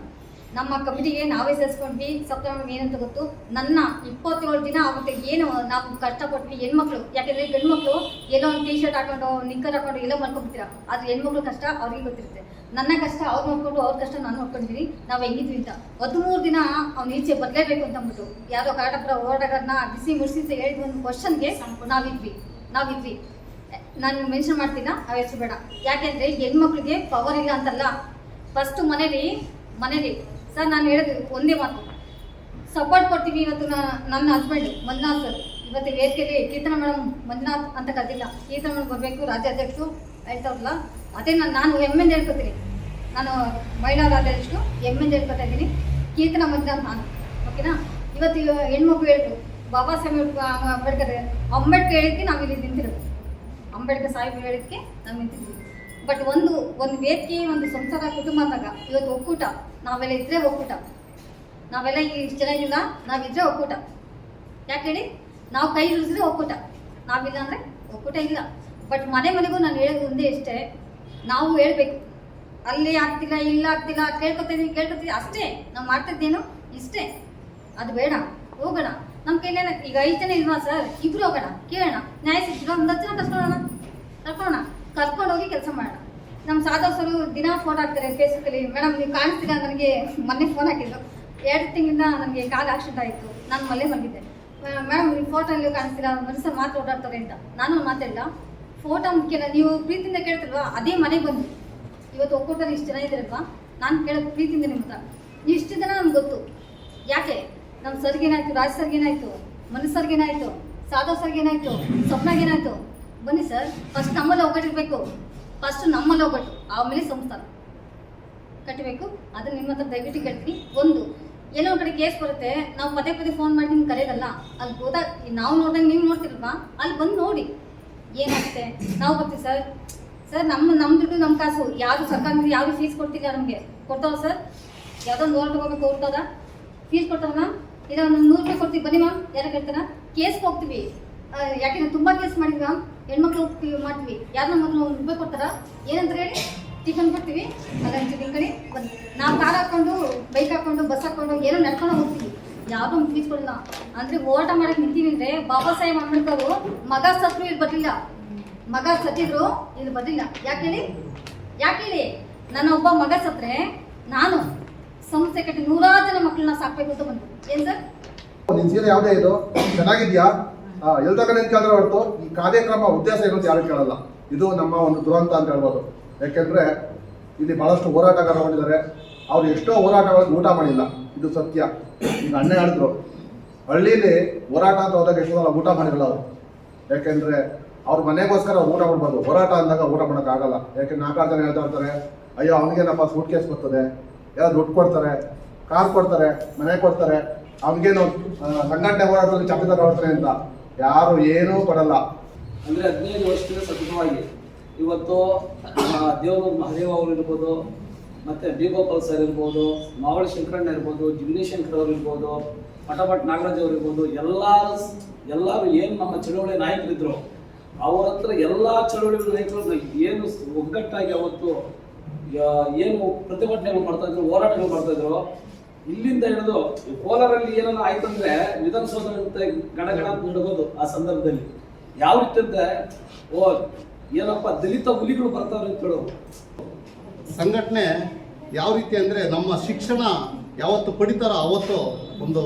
ನಮ್ಮ ಕಮಿಟಿಗೆ ನಾವೇ ಸೇರಿಸ್ಕೊಂಡ್ವಿ. ಸಪ್ತಮ ಏನಂತ ಗೊತ್ತು? ನನ್ನ ಇಪ್ಪತ್ತೇಳು ದಿನ ಆಗುತ್ತೆ. ಏನು, ನಾವು ಕಷ್ಟಪಟ್ವಿ. ಹೆಣ್ಮಕ್ಳು ಯಾಕೆಂದ್ರೆ ಗಂಡ್ಮಕ್ಳು ಎಲ್ಲೋ ಒಂದು ಟೀ ಶರ್ಟ್ ಹಾಕೊಂಡು, ನಿಕ್ಕರ್ ಹಾಕೊಂಡು ಎಲ್ಲೋ ಮಾಡ್ಕೊಂಡ್ಬಿಡ್ತೀರಾ ಆದ್ರೆ ಹೆಣ್ಮಕ್ಳು ಕಷ್ಟ, ಅವ್ರಿಗೆ ಗೊತ್ತಿರುತ್ತೆ. ನನ್ನ ಕಷ್ಟ, ಅವ್ರು ನೋಡ್ಕೊಂಡು, ಅವ್ರ ಕಷ್ಟ ನಾನು ನೋಡ್ಕೊಂಡಿದ್ದೀನಿ ನಾವು ಹೆಂಗಿದ್ವಿ ಅಂತ. ಹದಿಮೂರು ದಿನ ಅವ್ನು ಈಚೆ ಬರಲೇಬೇಕು ಅಂತ ಅಂದ್ಬಿಟ್ಟು, ಯಾರೋ ಕಾಟಪುರ ಹೋರಾಟಗಾರನ ಬಿಸಿ ಮುಡಿಸಿ ಅಂತ ಹೇಳಿದ ಒಂದು ಕ್ವಶನ್ಗೆ ನಾವಿದ್ವಿ. ನಾವಿದ್ವಿ. ನಾನು ಮೆನ್ಷನ್ ಮಾಡ್ತೀನಿ? ಅವ ಹೆಸರು ಬೇಡ. ಯಾಕೆಂದ್ರೆ ಹೆಣ್ಮಕ್ಳಿಗೆ ಪವರ್ ಇಲ್ಲ ಅಂತಲ್ಲ. ಫಸ್ಟ್ ಮನೇಲಿ ಮನೇಲಿ ಸರ್, ನಾನು ಹೇಳಿದ್ರು ಒಂದೇ ಮಾತು. ಸಪೋರ್ಟ್ ಕೊಡ್ತೀವಿ ಇವತ್ತು ನನ್ನ ಹಸ್ಬೆಂಡ್ ಮಂಜುನಾಥ್ ಸರ್. ಇವತ್ತು ವೇದಿಕೆಯಲ್ಲಿ ಕೀರ್ತನ ಮೇಡಮ್ ಮಂಜುನಾಥ್ ಅಂತ ಕರೆದಿಲ್ಲ ಕೀರ್ತನ ಮೇಡಮ್ ಬರಬೇಕು, ರಾಜ್ಯಾಧ್ಯಕ್ಷರು ಹೇಳ್ತಾರಲ್ಲ ಅದೇ ನಾನು ನಾನು ಹೆಮ್ಮೆಂದು ಹೇಳ್ಕೊತೀನಿ. ನಾನು ಮಹಿಳಾ ರಾಜ್ಯಾಧ್ಯಕ್ಷರು ಹೆಮ್ಮೆಂದು ಹೇಳ್ಕೊತಾ ಇದ್ದೀನಿ. ಕೀರ್ತನ ಮಂಜುನಾಥ್ ನಾನು. ಓಕೆನಾ ಇವತ್ತು ಇವ ಹೆಣ್ಮಕ್ಳು ಹೇಳಿದ್ರು. ಬಾಬಾ ಸಾಹೇಬ್ ಅಂಬೇಡ್ಕರ್ ಅಂಬೇಡ್ಕರ್ ಹೇಳಿದ್ಕೆ ನಾವು ಇಲ್ಲಿ ನಿಂತಿರೋದು. ಅಂಬೇಡ್ಕರ್ ಸಾಹೇಬ್ ಹೇಳಿದ್ಕೆ ನಾವು ನಿಂತಿದ್ವಿ ಬಟ್ ಒಂದು ಒಂದು ವೇದಿಕೆ ಒಂದು ಸಂಸಾರ ಕುಟುಂಬ ಅಂದಾಗ ಇವತ್ತು ಒಕ್ಕೂಟ, ನಾವೆಲ್ಲ ಇದ್ರೆ ಒಕ್ಕೂಟ. ನಾವೆಲ್ಲ ಇಷ್ಟು ಜನ ಇಲ್ಲ ನಾವಿದ್ರೆ ಒಕ್ಕೂಟ. ಯಾಕೆ ಹೇಳಿ? ನಾವು ಕೈ ಇಳಿಸಿದ್ರೆ ಒಕ್ಕೂಟ. ನಾವಿಲ್ಲ ಅಂದರೆ ಒಕ್ಕೂಟ ಇಲ್ಲ. ಬಟ್ ಮನೆ ಮನೆಗೂ ನಾನು ಹೇಳೋದು ಒಂದೇ ಇಷ್ಟೇ. ನಾವು ಹೇಳ್ಬೇಕು. ಅಲ್ಲಿ ಆಗ್ತಿಲ್ಲ, ಇಲ್ಲ ಆಗ್ತಿಲ್ಲ ಕೇಳ್ಕೊತಿದೀವಿ ಕೇಳ್ಕೊತೀವಿ ಅಷ್ಟೇ, ನಾವು ಮಾಡ್ತಿದ್ದೇನು? ಇಷ್ಟೇ. ಅದು ಬೇಡ, ಹೋಗೋಣ. ನಮ್ಮ ಕೈಲೇನ ಈಗ ಐದು ಜನ ಇಲ್ವಾ ಸರ್ ಇಬ್ರು ಹೋಗೋಣ. ಕೇಳೋಣ. ನ್ಯಾಯ ಸಿಕ್ಕಿಲ್ಲ ಒಂದು ಹತ್ತು ಜನ ಕರ್ಕೊಳ್ಳೋಣ ಕರ್ಕೊಳ್ಳೋಣ ಕರ್ಕೊಂಡು ಹೋಗಿ ಕೆಲಸ ಮಾಡೋಣ ನಮ್ಮ ಸಾಧವಸರು ದಿನ ಫೋನ್ ಹಾಕ್ತಾರೆ ಫೇಸ್ಬುಕ್ಕಲ್ಲಿ ಮೇಡಮ್ ನೀವು ಕಾಣಿಸ್ತೀರ? ನನಗೆ ಮೊನ್ನೆ ಫೋನ್ ಹಾಕಿದ್ರು. ಎರಡು ತಿಂಗಳಿಂದ ನನಗೆ ಕಾಲು ಆಕ್ಸಿಡೆಂಟ್ ಆಯಿತು ನಾನು ಮಲ್ಲೇ ಬಂದಿದ್ದೆ. ಮೇಡಮ್ ನೀವು ಫೋಟೋ ಅಲ್ಲಿ ಕಾಣಿಸ್ತೀರಾ? ಮನುಷ್ಯರು ಮಾತ್ರ ಓಡಾಡ್ತಾರೆ ಅಂತ. ನಾನು ಮಾತಾಡಿಲ್ಲ ಫೋಟೋ ಮುಖ್ಯನ ನೀವು ಪ್ರೀತಿಯಿಂದ ಕೇಳ್ತಿಲ್ವಾ? ಅದೇ ಮನೆಗೆ ಬಂದು ಇವತ್ತು ಒಕ್ಕೂಟದಲ್ಲಿ ಇಷ್ಟು ಜನ ಇದ್ದೀರಲ್ವಾ? ನಾನು ಕೇಳೋದು ಪ್ರೀತಿಯಿಂದ ನಿಮ್ಮ ಹತ್ರ. ನೀವು ಇಷ್ಟು ಜನ ನಮ್ಗೆ ಗೊತ್ತು. ಯಾಕೆ? ನಮ್ಮ ಸರ್ಗೇನಾಯ್ತು ರಾಜ್ ಸರ್ಗೇನಾಯ್ತು ಮನು ಸಾಧೋ ಸರ್ಗೇನಾಯ್ತು ಸ್ವಪ್ನಾಗೇನಾಯ್ತು ಬನ್ನಿ ಸರ್. ಫಸ್ಟ್ ನಮ್ಮಲ್ಲಿ ಒಗ್ಗಟ್ಟಿರ್ಬೇಕು ಫಸ್ಟ್ ನಮ್ಮಲ್ಲಿ ಒಗ್ಗಟ್ಟು ಆಮೇಲೆ ಸಂಸ್ಥಾನ ಕಟ್ಟಬೇಕು. ಅದು ನಿಮ್ಮ ಹತ್ರ ದಯವಿಟ್ಟು ಕೇಳ್ತೀನಿ. ಒಂದು, ಎಲ್ಲೋ ಒಂದು ಕಡೆ ಕೇಸ್ ಬರುತ್ತೆ. ನಾವು ಪದೇ ಪದೇ ಫೋನ್ ಮಾಡಿ ನಿಮ್ಗೆ ಕರೆಯೋದಲ್ಲ. ಅಲ್ಲಿ ಹೋದಾಗ ನಾವು ನೋಡಿದಾಗ ನೀವು ನೋಡ್ತಿರಲ್ವಾ? ಅಲ್ಲಿ ಬಂದು ನೋಡಿ. ಏನಾಗುತ್ತೆ? ನಾವು ಬರ್ತೀವಿ ಸರ್? ಸರ್, ನಮ್ಮ ನಮ್ಮ ದುಡ್ಡು ನಮ್ಮ ಕಾಸು. ಯಾರು ಸರ್ಕಾರ ಯಾರು ಫೀಸ್ ಕೊಡ್ತಿಲ್ಲ ನಮಗೆ? ಕೊಡ್ತಾವ ಸರ್? ಯಾವುದೋ ಒಂದು ಓರ್ ತೊಗೋಬೇಕು ಹೊರ್ತದ ಫೀಸ್ ಕೊಡ್ತಾವ ಇಲ್ಲ ಒಂದು ನೂರು ರೂಪಾಯಿ ಕೊಡ್ತೀವಿ. ಬನ್ನಿ ಮ್ಯಾಮ್ ಯಾರು ಕೇಳ್ತಾರ? ಕೇಸ್ಗೆ ಹೋಗ್ತೀವಿ. ಯಾಕೆಂದ್ರೆ ತುಂಬಾ ಕೇಸ್ ಮಾಡಿದ್ವಿ ಮ್ಯಾಮ್ ಹೆಣ್ಮಕ್ಳು ಮಾಡ್ತೀವಿ. ಯಾರನ್ನ ಮೊದಲು ರೂಪಾಯಿ ಕೊಡ್ತಾರ? ಏನಂತ ಹೇಳಿ ಟಿಫನ್ ಕೊಡ್ತೀವಿ. ಅದನ್ನ ಕಡೆ ನಾವು ಕಾರ್ ಹಾಕೊಂಡು ಬೈಕ್ ಹಾಕೊಂಡು ಬಸ್ ಹಾಕೊಂಡು, ಏನೋ ನಡ್ಕೊಂಡು ಹೋಗ್ತೀವಿ. ಯಾವುದೋ ಒಂದು ಅಂದ್ರೆ ಹೋರಾಟ ಮಾಡಕ್ ನಿಂತೀವಿ ಅಂದ್ರೆ ಬಾಬಾ ಸಾಹೇಬ್ ಅಂಬೇಡ್ಕರ್ ಮಗ ಸತ್ರು ಇಲ್ಲಿ ಬರ್ಲಿಲ್ಲ. ಮಗ ಸತ್ತಿದ್ರು ಇಲ್ಲಿ ಬರ್ಲಿಲ್ಲ. ಯಾಕೆ ಹೇಳಿ? ಯಾಕೆ ಹೇಳಿ? ನನ್ನ ಒಬ್ಬ ಮಗ ಸತ್ರೆ, ನಾನು ಸಂಸ್ಥೆ ಕಟ್ಟಿ ನೂರಾರು ಜನ ಮಕ್ಕಳನ್ನ ಸಾಕ್ಬೇಕು ಅಂತ ಬಂದ್ರು ಏನ್ ಸೀರೆ? ಯಾವುದೇ ಇದು? ಚೆನ್ನಾಗಿದ್ಯಾ? ಎಲ್ ತಗೊಂಡು ಕೇಳಿದ್ರೆ ಹೊರತು ಈ ಕಾರ್ಯಕ್ರಮ ಉದ್ದೇಶ ಇರೋದು ಯಾರು ಕೇಳಲ್ಲ. ಇದು ನಮ್ಮ ಒಂದು ದುರಂತ ಅಂತ ಹೇಳ್ಬೋದು. ಯಾಕೆಂದ್ರೆ ಇಲ್ಲಿ ಬಹಳಷ್ಟು ಹೋರಾಟಗಾರರು ಮಾಡಿದ್ದಾರೆ ಅವ್ರು ಎಷ್ಟೋ ಹೋರಾಟಗಳಿಗೆ ಊಟ ಮಾಡಿಲ್ಲ. ಇದು ಸತ್ಯ. ಈಗ ಅಣ್ಣ ಹೇಳಿದ್ರು, ಹಳ್ಳಿಲಿ ಹೋರಾಟ ಅಂತ ಹೋದಾಗ ಎಷ್ಟೋ ಸಲ ಊಟ ಮಾಡಿರಲ್ಲ ಅವರು. ಯಾಕೆಂದ್ರೆ ಅವ್ರ ಮನೆಗೋಸ್ಕರ ಊಟ ಮಾಡ್ಬೋದು ಹೋರಾಟ ಅಂದಾಗ ಊಟ ಮಾಡೋಕ್ಕಾಗಲ್ಲ ಯಾಕೆ ನಾಲ್ಕಾರು ಜನ ಹೇಳ್ತಾ ಇರ್ತಾರೆ, ಅಯ್ಯೋ, ಅವನಿಗೇನಪ್ಪ ಸೂಟ್ ಕೇಸ್ ಬರ್ತದೆ? ಎಲ್ಲ ದುಡ್ಡು ಕೊಡ್ತಾರೆ, ಕಾರ್ ಕೊಡ್ತಾರೆ, ಮನೆ ಕೊಡ್ತಾರೆ, ಅವನಿಗೇನು ಸಂಘಟನೆ ಹೋರಾಟದಲ್ಲಿ ಚಪ್ಪಿದ ಕೊಡ್ತಾರೆ ಅಂತ. ಯಾರು ಏನೂ ಕೊಡಲ್ಲ ಅಂದ್ರೆ ಹದಿನೈದು ವರ್ಷದಿಂದ ಸತತವಾಗಿ. ಇವತ್ತು ದೇವ ಮಹದೇವ ಅವರು ಇರ್ಬೋದು, ಮತ್ತೆ ಬಿ ಗೋಪಾಲ್ ಸರ್ ಇರ್ಬೋದು, ಮಾವಳಿ ಶಂಕರಣ್ಣ ಇರ್ಬೋದು ಜಿಮ್ನಿ ಶಂಕರ್ ಅವರು ಇರ್ಬೋದು ಮಠಭಟ್ ನಾಗರಾಜ್ ಅವರು ಇರ್ಬೋದು, ಎಲ್ಲಾರು ಎಲ್ಲರೂ ಏನು ನಮ್ಮ ಚಳುವಳಿ ನಾಯಕರಿದ್ರು, ಅವ್ರ ಹತ್ರ ಎಲ್ಲ ಚಳುವಳಿ ನಾಯಕರು ಏನು ಒಗ್ಗಟ್ಟಾಗಿ ಅವತ್ತು ಏನು ಪ್ರತಿಭಟನೆಗಳು ಮಾಡ್ತಾ ಇದ್ರು, ಹೋರಾಟಗಳು ಮಾಡ್ತಾ ಇದ್ರು ಇಲ್ಲಿಂದ ಹಿಡಿದು ಕೋಲಾರಲ್ಲಿ ಏನನ್ನ ಆಯ್ತಂದ್ರೆ ವಿಧಾನಸೌಧ ಅಂತ ಗಣಗಣ ಅಂತ ನಡಗೋದು ಆ ಸಂದರ್ಭದಲ್ಲಿ. ಯಾವ ರೀತಿ ಅಂದ್ರೆ ಓ, ಏನಪ್ಪ, ದಲಿತ ಹುಲಿಗಳು ಬರ್ತಾವ್ರೆ ಅಂತ ಹೇಳೋ. ಸಂಘಟನೆ ಯಾವ ರೀತಿ ಅಂದ್ರೆ ನಮ್ಮ ಶಿಕ್ಷಣ ಯಾವತ್ತು ಪಡಿತಾರೋ ಅವತ್ತು ಒಂದು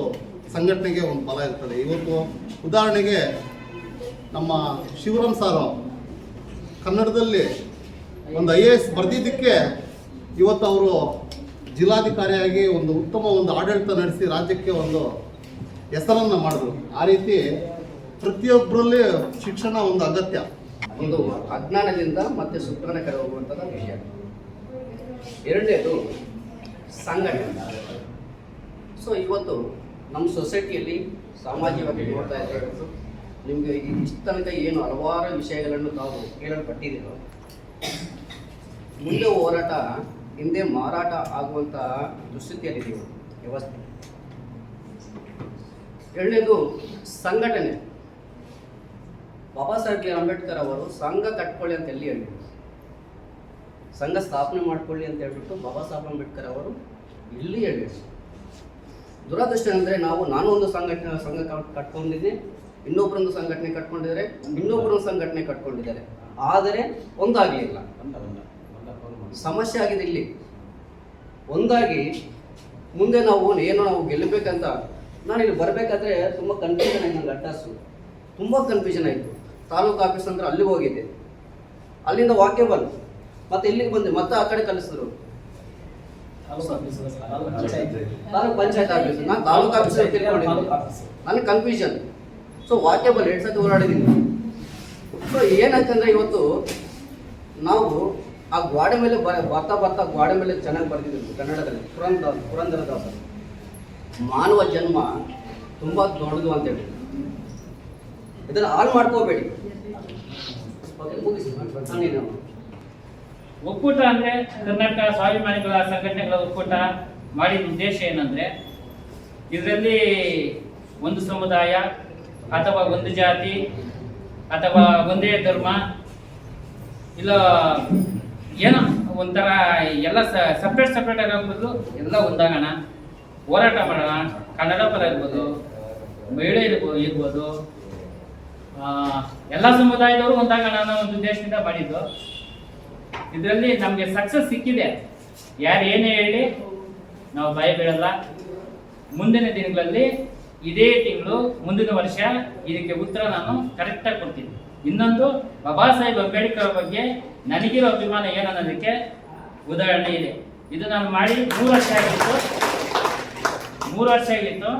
ಸಂಘಟನೆಗೆ ಒಂದು ಬಲ ಇರ್ತದೆ. ಇವತ್ತು ಉದಾಹರಣೆಗೆ ನಮ್ಮ ಶಿವರಾಮ್ ಸಾರು ಕನ್ನಡದಲ್ಲಿ ಒಂದು ಐ ಎ ಎಸ್ ಬರೆದಿದ್ದಕ್ಕೆ ಇವತ್ತು ಅವರು ಜಿಲ್ಲಾಧಿಕಾರಿಯಾಗಿ ಒಂದು ಉತ್ತಮ ಒಂದು ಆಡಳಿತ ನಡೆಸಿ ರಾಜ್ಯಕ್ಕೆ ಒಂದು ಹೆಸರನ್ನು ಮಾಡಿದ್ರು. ಆ ರೀತಿ ಪ್ರತಿಯೊಬ್ಬರಲ್ಲಿ ಶಿಕ್ಷಣ ಒಂದು ಅಗತ್ಯ. ಒಂದು ಅಜ್ಞಾನದಿಂದ ಮತ್ತೆ ಸುಜ್ಞಾನ ಕಡೆ ಹೋಗುವಂಥದ್ದು ವಿಷಯ. ಎರಡನೇದು ಸಂಘಟನೆ. ಸೊ, ಇವತ್ತು ನಮ್ಮ ಸೊಸೈಟಿಯಲ್ಲಿ ಸಾಮಾಜಿಕವಾಗಿ ನೋಡ್ತಾ ಇರೋದು ನಿಮಗೆ ಇಷ್ಟ ತನಕ ಏನು ಹಲವಾರು ವಿಷಯಗಳನ್ನು ತಾವು ಕೇಳಲ್ಪಟ್ಟಿದ್ದೀರೋ, ಮುಂದೆ ಹೋರಾಟ ಹಿಂದೆ ಮಾರಾಟ ಆಗುವಂತಹ ದುಸ್ಥಿತಿಯಲ್ಲಿದೆ ವ್ಯವಸ್ಥೆ. ಎರಡನೇದು ಸಂಘಟನೆ. ಬಾಬಾ ಸಾಹೇಬ್ ಅಂಬೇಡ್ಕರ್ ಅವರು ಸಂಘ ಕಟ್ಕೊಳ್ಳಿ ಅಂತ ಎಲ್ಲಿ ಹೇಳಿದರು? ಸಂಘ ಸ್ಥಾಪನೆ ಮಾಡ್ಕೊಳ್ಳಿ ಅಂತ ಹೇಳ್ಬಿಟ್ಟು ಬಾಬಾ ಸಾಹೇಬ್ ಅಂಬೇಡ್ಕರ್ ಅವರು ಇಲ್ಲಿ ಹೇಳಿದರು? ದುರದೃಷ್ಟ ಅಂದರೆ ನಾವು ನಾನು ಒಂದು ಸಂಘಟನೆ, ಸಂಘ ಕಟ್ಕೊಂಡಿದ್ದೆ ಕಟ್ಕೊಂಡಿದ್ದೀನಿ ಇನ್ನೊಬ್ಬರೊಂದು ಸಂಘಟನೆ ಕಟ್ಕೊಂಡಿದ್ದಾರೆ ಇನ್ನೊಬ್ಬರೊಂದು ಸಂಘಟನೆ ಕಟ್ಕೊಂಡಿದ್ದಾರೆ. ಆದರೆ ಒಂದಾಗಲಿಲ್ಲ. ಸಮಸ್ಯೆ ಆಗಿದೆ ಇಲ್ಲಿ. ಒಂದಾಗಿ ಮುಂದೆ ನಾವು ಏನು ನಾವು ಗೆಲ್ಲಬೇಕಂತ ನಾನು ಇಲ್ಲಿ ಬರಬೇಕಾದ್ರೆ ತುಂಬ ಕನ್ಫ್ಯೂಷನ್ ಆಯಿತು ನನಗೆ ಅಡ್ಡಾಸು. ತುಂಬ ಕನ್ಫ್ಯೂಷನ್ ಆಯಿತು. ತಾಲೂಕು ಆಫೀಸ್ ಅಂದ್ರೆ ಅಲ್ಲಿಗೆ ಹೋಗಿದ್ದೆ. ಅಲ್ಲಿಂದ ವಾಕ್ಯಬಲ್ ಮತ್ತೆ ಇಲ್ಲಿಗೆ ಬಂದೆ. ಮತ್ತೆ ಆ ಕಡೆ ಕಲಿಸಿದ್ರು. ತಾಲೂಕು ಪಂಚಾಯತ್. ಆಫೀಸ್ ನಾನು ತಾಲೂಕು ಆಫೀಸ್ ನನಗೆ ಕನ್ಫ್ಯೂಷನ್ ಸೊ ವಾಕ್ಯಬಲ್ ಎರಡು ಸತಿ ಓಡಾಡಿದ್ದೀನಿ ಸೊ ಏನಂತಂದ್ರೆ ಇವತ್ತು ನಾವು ಆ ಗೋಡೆ ಮೇಲೆ ಬರ ಬರ್ತಾ ಬರ್ತಾ ಗೋಡೆ ಮೇಲೆ ಚೆನ್ನಾಗಿ ಬರ್ತಿದ್ರು ಕನ್ನಡದಲ್ಲಿ. ಪುರಂದ, ಪುರಂದರದಾಸ. ಮಾನವ ಜನ್ಮ ತುಂಬ ದೊಡ್ಡದು ಅಂತೇಳಿ ಇದನ್ನು ಹಾಳು ಮಾಡ್ಕೋಬೇಡಿ. ಒಕ್ಕೂಟ ಅಂದ್ರೆ ಕರ್ನಾಟಕ ಸ್ವಾಭಿಮಾನಿಗಳ ಸಂಘಟನೆಗಳ ಒಕ್ಕೂಟ ಮಾಡಿದ ಉದ್ದೇಶ ಏನಂದ್ರೆ, ಇದರಲ್ಲಿ ಒಂದು ಸಮುದಾಯ ಅಥವಾ ಒಂದು ಜಾತಿ ಅಥವಾ ಒಂದೇ ಧರ್ಮ, ಇಲ್ಲ ಏನೋ ಒಂಥರ ಎಲ್ಲ ಸಪ್ರೇಟ್ ಸಪ್ರೇಟ್ ಆಗೋದು ಎಲ್ಲ ಒಂದಾಗೋಣ. ಹೋರಾಟ ಮಾಡೋಣ. ಕನ್ನಡ ಪರ ಇರ್ಬೋದು, ಮಹಿಳೆ ಇರ್ಬೋದು ಇರ್ಬೋದು ಎಲ್ಲ ಸಮುದಾಯದವರು ಒಂದಾಗೋಣ ಅನ್ನೋ ಒಂದು ಉದ್ದೇಶದಿಂದ ಮಾಡಿದ್ದು. ಇದರಲ್ಲಿ ನಮಗೆ ಸಕ್ಸಸ್ ಸಿಕ್ಕಿದೆ. ಯಾರು ಏನೇ ಹೇಳಿ, ನಾವು ಭಯ ಬೀಳಲ್ಲ. ಮುಂದಿನ ದಿನಗಳಲ್ಲಿ ಇದೇ ತಿಂಗಳು, ಮುಂದಿನ ವರ್ಷ ಇದಕ್ಕೆ ಉತ್ತರ ನಾನು ಕರೆಕ್ಟಾಗಿ ಕೊಡ್ತೀನಿ. ಇನ್ನೊಂದು ಬಾಬಾ ಸಾಹೇಬ್ ಅಂಬೇಡ್ಕರ್ ಬಗ್ಗೆ ನನಗಿರೋ ಅಭಿಮಾನ ಏನನ್ನೋದಕ್ಕೆ ಉದಾಹರಣೆ ಇದೆ. ಇದು ನಾನು ಮಾಡಿ ಮೂರು ವರ್ಷ ಆಗಿತ್ತು. ಮೂರು ವರ್ಷ ಆಗಿತ್ತು.